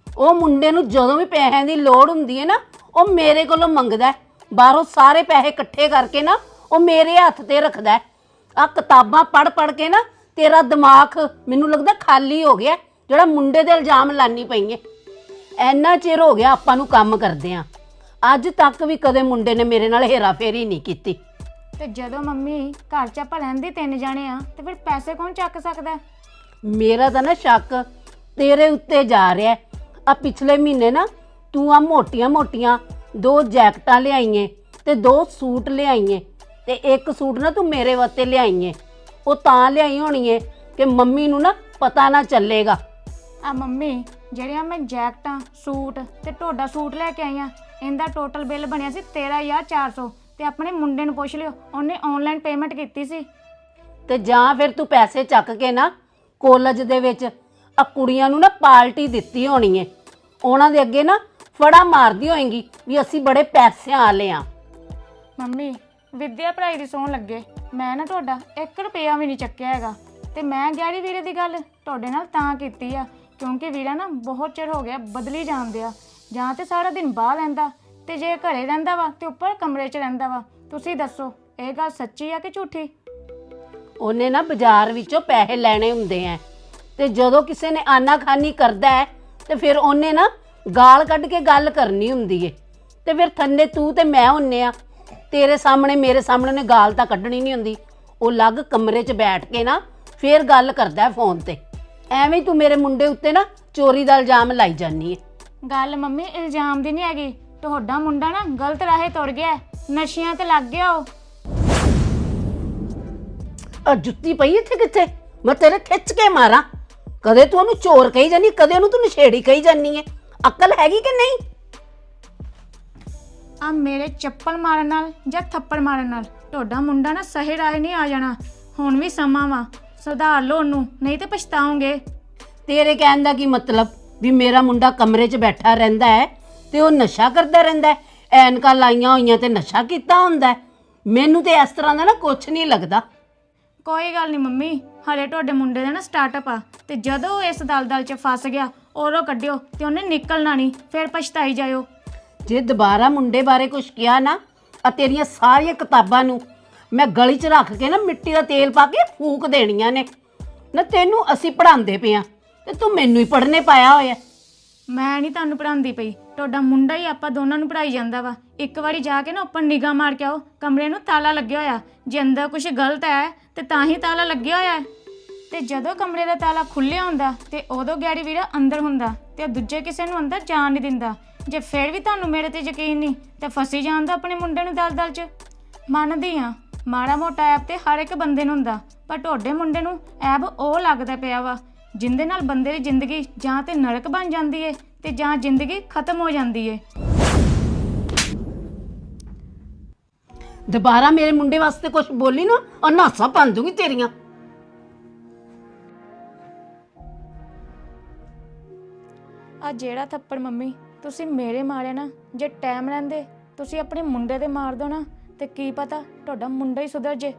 ਉਹ ਮੁੰਡੇ ਨੂੰ ਜਦੋਂ ਵੀ ਪੈਸਿਆਂ ਦੀ ਲੋੜ ਹੁੰਦੀ ਹੈ ਨਾ ਉਹ ਮੇਰੇ ਕੋਲੋਂ ਮੰਗਦਾ ਹੈ। ਬਾਹਰੋਂ ਸਾਰੇ ਪੈਸੇ ਇਕੱਠੇ ਕਰਕੇ ਨਾ ਉਹ ਮੇਰੇ ਹੱਥ ਤੇ ਰੱਖਦਾ ਆ ਕਿਤਾਬਾਂ ਪੜ ਪੜ ਕੇ ਨਾ ਤੇਰਾ ਦਿਮਾਗ ਮੈਨੂੰ ਲੱਗਦਾ ਖਾਲੀ ਹੋ ਗਿਆ ਜਿਹੜਾ ਮੁੰਡੇ ਦੇ ਇਲਜ਼ਾਮ ਲਾਨੀ ਪਈ ਏ ਐਨਾ ਚਿਰ ਹੋ ਗਿਆ ਆਪਾਂ ਨੂੰ ਕੰਮ ਕਰਦੇ ਆ ਅੱਜ ਤੱਕ ਵੀ ਕਦੇ ਮੁੰਡੇ ਨੇ ਮੇਰੇ ਨਾਲ ਹੇਰਾ ਫੇਰੀ ਨਹੀਂ ਕੀਤੀ। ਤੇ ਜਦੋਂ ਮੰਮੀ ਘਰ 'ਚ ਆਪਾਂ ਰਹਿੰਦੇ ਤਿੰਨ ਜਾਣੇ ਆ ਤੇ ਫਿਰ ਪੈਸੇ ਕੌਣ ਚੱਕ ਸਕਦਾ? ਮੇਰਾ ਤਾਂ ਨਾ ਸ਼ੱਕ ਤੇਰੇ ਉੱਤੇ ਜਾ ਰਿਹਾ ਆ ਪਿਛਲੇ ਮਹੀਨੇ ਨਾ ਤੂੰ ਆ ਮੋਟੀਆਂ ਮੋਟੀਆਂ ਦੋ ਜੈਕਟਾਂ ਲਿਆਈਏ ਤੇ ਦੋ ਸੂਟ ਲਿਆਈਏ ਤੇ ਇੱਕ ਸੂਟ ਨਾ ਤੂੰ ਮੇਰੇ ਵਾਸਤੇ ਲਿਆਈਏ ਉਹ ਤਾਂ ਲਿਆਈ ਹੋਣੀ ਏ ਕਿ ਮੰਮੀ ਨੂੰ ਨਾ ਪਤਾ ਨਾ ਚੱਲੇਗਾ। ਆ ਮੰਮੀ ਜਿਹੜੀਆਂ ਮੈਂ ਜੈਕਟਾਂ ਸੂਟ ਤੇ ਟੋਡਾ ਸੂਟ ਲੈ ਕੇ ਆਈ ਆ ਇਹਦਾ ਟੋਟਲ ਬਿੱਲ ਬਣਿਆ ਸੀ 13400 ਤੇ ਆਪਣੇ ਮੁੰਡੇ ਨੂੰ ਪੁੱਛ ਲਿਓ ਉਹਨੇ ਆਨਲਾਈਨ ਪੇਮੈਂਟ ਕੀਤੀ ਸੀ। ਤੇ ਜਾਂ ਫਿਰ ਤੂੰ ਪੈਸੇ ਚੱਕ ਕੇ ਨਾ ਕਾਲਜ ਦੇ ਵਿੱਚ ਆ ਕੁੜੀਆਂ ਨੂੰ ਨਾ ਪਾਰਟੀ ਦਿੱਤੀ ਹੋਣੀ ਏ। ਉਹਨਾਂ ਦੇ ਅੱਗੇ ਨਾ ਫੜਾ ਮਾਰਦੀ ਹੋਏਗੀ ਵੀ ਅਸੀਂ ਬੜੇ ਪੈਸਿਆਂ ਵਾਲੇ ਆ। ਮੰਮੀ ਵਿਦਿਆ ਪੜ੍ਹਾਈ ਦੀ ਸੌਣ ਲੱਗੇ। ਮੈਂ ਨਾ ਤੁਹਾਡਾ 1 ਰੁਪਿਆ ਵੀ ਨਹੀਂ ਚੱਕਿਆ ਹੈਗਾ। ਤੇ ਮੈਂ ਗੈਰੀ ਵੀਰੇ ਦੀ ਗੱਲ ਤੁਹਾਡੇ ਨਾਲ ਤਾਂ ਕੀਤੀ ਆ। ਕਿਉਂਕਿ ਵੀਰਾ ਨਾ ਬਹੁਤ ਚਿਰ ਹੋ ਗਿਆ ਬਦਲੀ ਜਾਂਦੇ ਆ। ਜਾਂ ਤੇ ਸਾਰਾ ਦਿਨ ਬਾਹਰ ਰਹਿੰਦਾ ਤੇ ਜੇ ਘਰੇ ਰਹਿੰਦਾ ਵਾ ਤੇ ਉੱਪਰ ਕਮਰੇ 'ਚ ਰਹਿੰਦਾ ਵਾ। ਤੁਸੀਂ ਦੱਸੋ, ਇਹ ਗੱਲ ਸੱਚੀ ਆ ਕਿ ਝੂਠੀ? ਉਹਨੇ ਨਾ ਬਾਜ਼ਾਰ ਵਿੱਚੋਂ ਪੈਸੇ ਲੈਣੇ ਹੁੰਦੇ ਆ। ਤੇ ਜਦੋਂ ਕਿਸੇ ਨੇ ਆਨਾਖਾਨੀ ਕਰਦਾ ਹੈ, ਤੇ ਫਿਰ ਉਹਨੇ ਨਾ ਗਾਲ ਕੱਢ ਕੇ ਗੱਲ ਕਰਨੀ ਹੁੰਦੀ ਏ। ਤੇ ਫਿਰ ਥੰਨੇ ਤੂੰ ਤੇ ਮੈਂ ਹੁੰਨੇ ਆ। ਤੇਰੇ ਸਾਹਮਣੇ, ਮੇਰੇ ਸਾਹਮਣੇ ਨੇ ਗਾਲ ਤਾਂ ਕੱਢਣੀ ਨਹੀਂ ਹੁੰਦੀ। ਉਹ ਲੱਗ ਕਮਰੇ 'ਚ ਬੈਠ ਕੇ ਨਾ ਫਿਰ ਗੱਲ ਕਰਦਾ ਫੋਨ ਤੇ। ਐਵੇਂ ਹੀ ਤੂੰ ਮੇਰੇ ਮੁੰਡੇ ਉੱਤੇ ਨਾ ਚੋਰੀ ਦਾ ਇਲਜ਼ਾਮ ਲਾਈ ਜਾਨੀ ਏ। ਗੱਲ ਮੰਮੀ ਇਲਜ਼ਾਮ ਦੀ ਨਹੀਂ ਹੈਗੀ। ਤੁਹਾਡਾ ਮੁੰਡਾ ਨਾ ਗਲਤ ਰਾਹੇ ਤੁਰ ਗਿਆ ਹੈ। ਨਸ਼ਿਆਂ ਤੇ ਲੱਗ ਗਿਆ ਉਹ। ਆ ਜੁੱਤੀ ਪਈ ਇੱਥੇ ਕਿੱਥੇ? ਮੈਂ ਤੇਰੇ ਖਿੱਚ ਕੇ ਮਾਰਾਂ। ਕਦੇ ਤੂੰ ਉਹਨੂੰ ਚੋਰ ਕਹੀ ਜਾਨੀ ਕਦੇ ਉਹਨੂੰ ਤੂੰ ਨਸ਼ੇੜੀ ਕਹੀ ਜਾਨੀ ਏ। ਅਕਲ ਹੈਗੀ ਕਿ ਨਹੀਂ? ਆ ਮੇਰੇ ਚੱਪਲ ਮਾਰਨ ਨਾਲ ਜਾਂ ਥੱਪੜ ਮਾਰਨ ਨਾਲ ਤੁਹਾਡਾ ਮੁੰਡਾ ਨਾ ਸਹੀ ਰਾਹ ਨਹੀਂ ਆ ਜਾਣਾ। ਹੁਣ ਵੀ ਸਮਾਂ ਵਾ। ਸੁਧਾਰ ਲਓ ਉਹਨੂੰ ਨਹੀਂ ਤੇ ਪਛਤਾਓਗੇ। ਤੇਰੇ ਕਹਿਣ ਦਾ ਕੀ ਮਤਲਬ? ਵੀ ਮੇਰਾ ਮੁੰਡਾ ਕਮਰੇ 'ਚ ਬੈਠਾ ਰਹਿੰਦਾ ਹੈ ਤੇ ਉਹ ਨਸ਼ਾ ਕਰਦਾ ਰਹਿੰਦਾ ਹੈ। ਐਨਕਾਂ ਲਾਈਆਂ ਹੋਈਆਂ ਤੇ ਨਸ਼ਾ ਕੀਤਾ ਹੁੰਦਾ ਹੈ। ਮੈਨੂੰ ਤੇ ਇਸ ਤਰ੍ਹਾਂ ਦਾ ਨਾ ਕੁਝ ਨਹੀਂ ਲੱਗਦਾ। ਕੋਈ ਗੱਲ ਨਹੀਂ ਮੰਮੀ ਹਲੇ ਤੁਹਾਡੇ ਮੁੰਡੇ ਦਾ ਨਾ ਸਟਾਰਟਅਪ ਆ ਤੇ ਜਦੋਂ ਉਹ ਇਸ ਦਲਦਲ 'ਚ ਫਸ ਗਿਆ ਉਦੋਂ ਕੱਢਿਓ ਤੇ ਉਹਨੇ ਨਿਕਲਣਾ ਨਹੀਂ ਫਿਰ ਪਛਤਾਈ ਜਾਇਓ। ਜੇ ਦੁਬਾਰਾ ਮੁੰਡੇ ਬਾਰੇ ਕੁਝ ਕਿਹਾ ਨਾ ਆ ਤੇਰੀਆਂ ਸਾਰੀਆਂ ਕਿਤਾਬਾਂ ਨੂੰ ਮੈਂ ਗਲੀ 'ਚ ਰੱਖ ਕੇ ਨਾ ਮਿੱਟੀ ਦਾ ਤੇਲ ਪਾ ਕੇ ਫੂਕ ਦੇਣੀਆਂ ਨੇ। ਨਾ ਤੈਨੂੰ ਅਸੀਂ ਪੜਾਉਂਦੇ ਪਏ ਆ ਤੇ ਤੂੰ ਮੈਨੂੰ ਹੀ ਪੜਨੇ ਪਾਇਆ ਹੋਇਆ। ਮੈਂ ਨਹੀਂ ਤੁਹਾਨੂੰ ਪੜਾਉਂਦੀ ਪਈ। ਤੁਹਾਡਾ ਮੁੰਡਾ ਹੀ ਆਪਾਂ ਦੋਨਾਂ ਨੂੰ ਪੜਾਈ ਜਾਂਦਾ ਵਾ। ਇੱਕ ਵਾਰੀ ਜਾ ਕੇ ਨਾ ਉੱਪਰ ਨਿਗਾਹ ਮਾਰ ਕੇ ਆਓ। ਕਮਰੇ ਨੂੰ ਤਾਲਾ ਲੱਗਿਆ ਹੋਇਆ। ਜੇ ਅੰਦਰ ਕੁਝ ਗਲਤ ਹੈ, ਤੇ ਤਾਂ ਹੀ ਤਾਲਾ ਲੱਗਿਆ ਹੋਇਆ ਹੈ। ਤੇ ਜਦੋਂ ਕਮਰੇ ਦਾ ਤਾਲਾ ਖੁੱਲਿਆ ਹੁੰਦਾ, ਤੇ ਉਦੋਂ ਗੈਰੀ ਵੀਰਾ ਅੰਦਰ ਹੁੰਦਾ, ਤੇ ਉਹ ਦੂਜੇ ਕਿਸੇ ਨੂੰ ਅੰਦਰ ਜਾਣ ਨਹੀਂ ਦਿੰਦਾ। ਜੇ ਫਿਰ ਵੀ ਤੁਹਾਨੂੰ ਮੇਰੇ ਤੇ ਯਕੀਨ ਨਹੀਂ, ਤੇ ਫਸੀ ਜਾਂਦਾ ਆਪਣੇ ਮੁੰਡੇ ਨੂੰ ਦਲਦਲ 'ਚ। ਮੰਨਦੀ ਆ ਮਾੜਾ ਮੋਟਾ ਐਬ ਤੇ ਹਰ ਇੱਕ ਬੰਦੇ ਨੂੰ ਹੁੰਦਾ ਪਰ ਤੁਹਾਡੇ ਮੁੰਡੇ ਨੂੰ ਐਬ ਉਹ ਲੱਗਦਾ ਪਿਆ ਵਾ ਜਿੰਦੇ ਨਾਲ ਬੰਦੇ ਦੀ ਜ਼ਿੰਦਗੀ ਜਾਂ ਤੇ ਨਰਕ ਬਣ ਜਾਂਦੀ ਏ ਤੇ ਜਾਂ ਜ਼ਿੰਦਗੀ ਖਤਮ ਹੋ ਜਾਂਦੀ ਏ। ਦੁਬਾਰਾ ਮੇਰੇ ਮੁੰਡੇ ਵਾਸਤੇ ਕੁਝ ਬੋਲੀ ਨਾ ਔਰ ਨਾਸਾ ਭੰਨ ਦੂੰਗੀ ਤੇਰੀਆਂ। ਆ ਜਿਹੜਾ ਥੱਪੜ ਮੰਮੀ ਤੁਸੀਂ ਮੇਰੇ ਮਾਰਿਆ ਨਾ ਜੇ ਟਾਈਮ ਰਹਿੰਦੇ ਤੁਸੀਂ ਆਪਣੇ ਮੁੰਡੇ ਦੇ ਮਾਰ ਦੋ ਨਾ ਤੇ ਕੀ ਪਤਾ ਤੁਹਾਡਾ ਮੁੰਡਾ ਹੀ ਸੁਧਰ ਜੇ।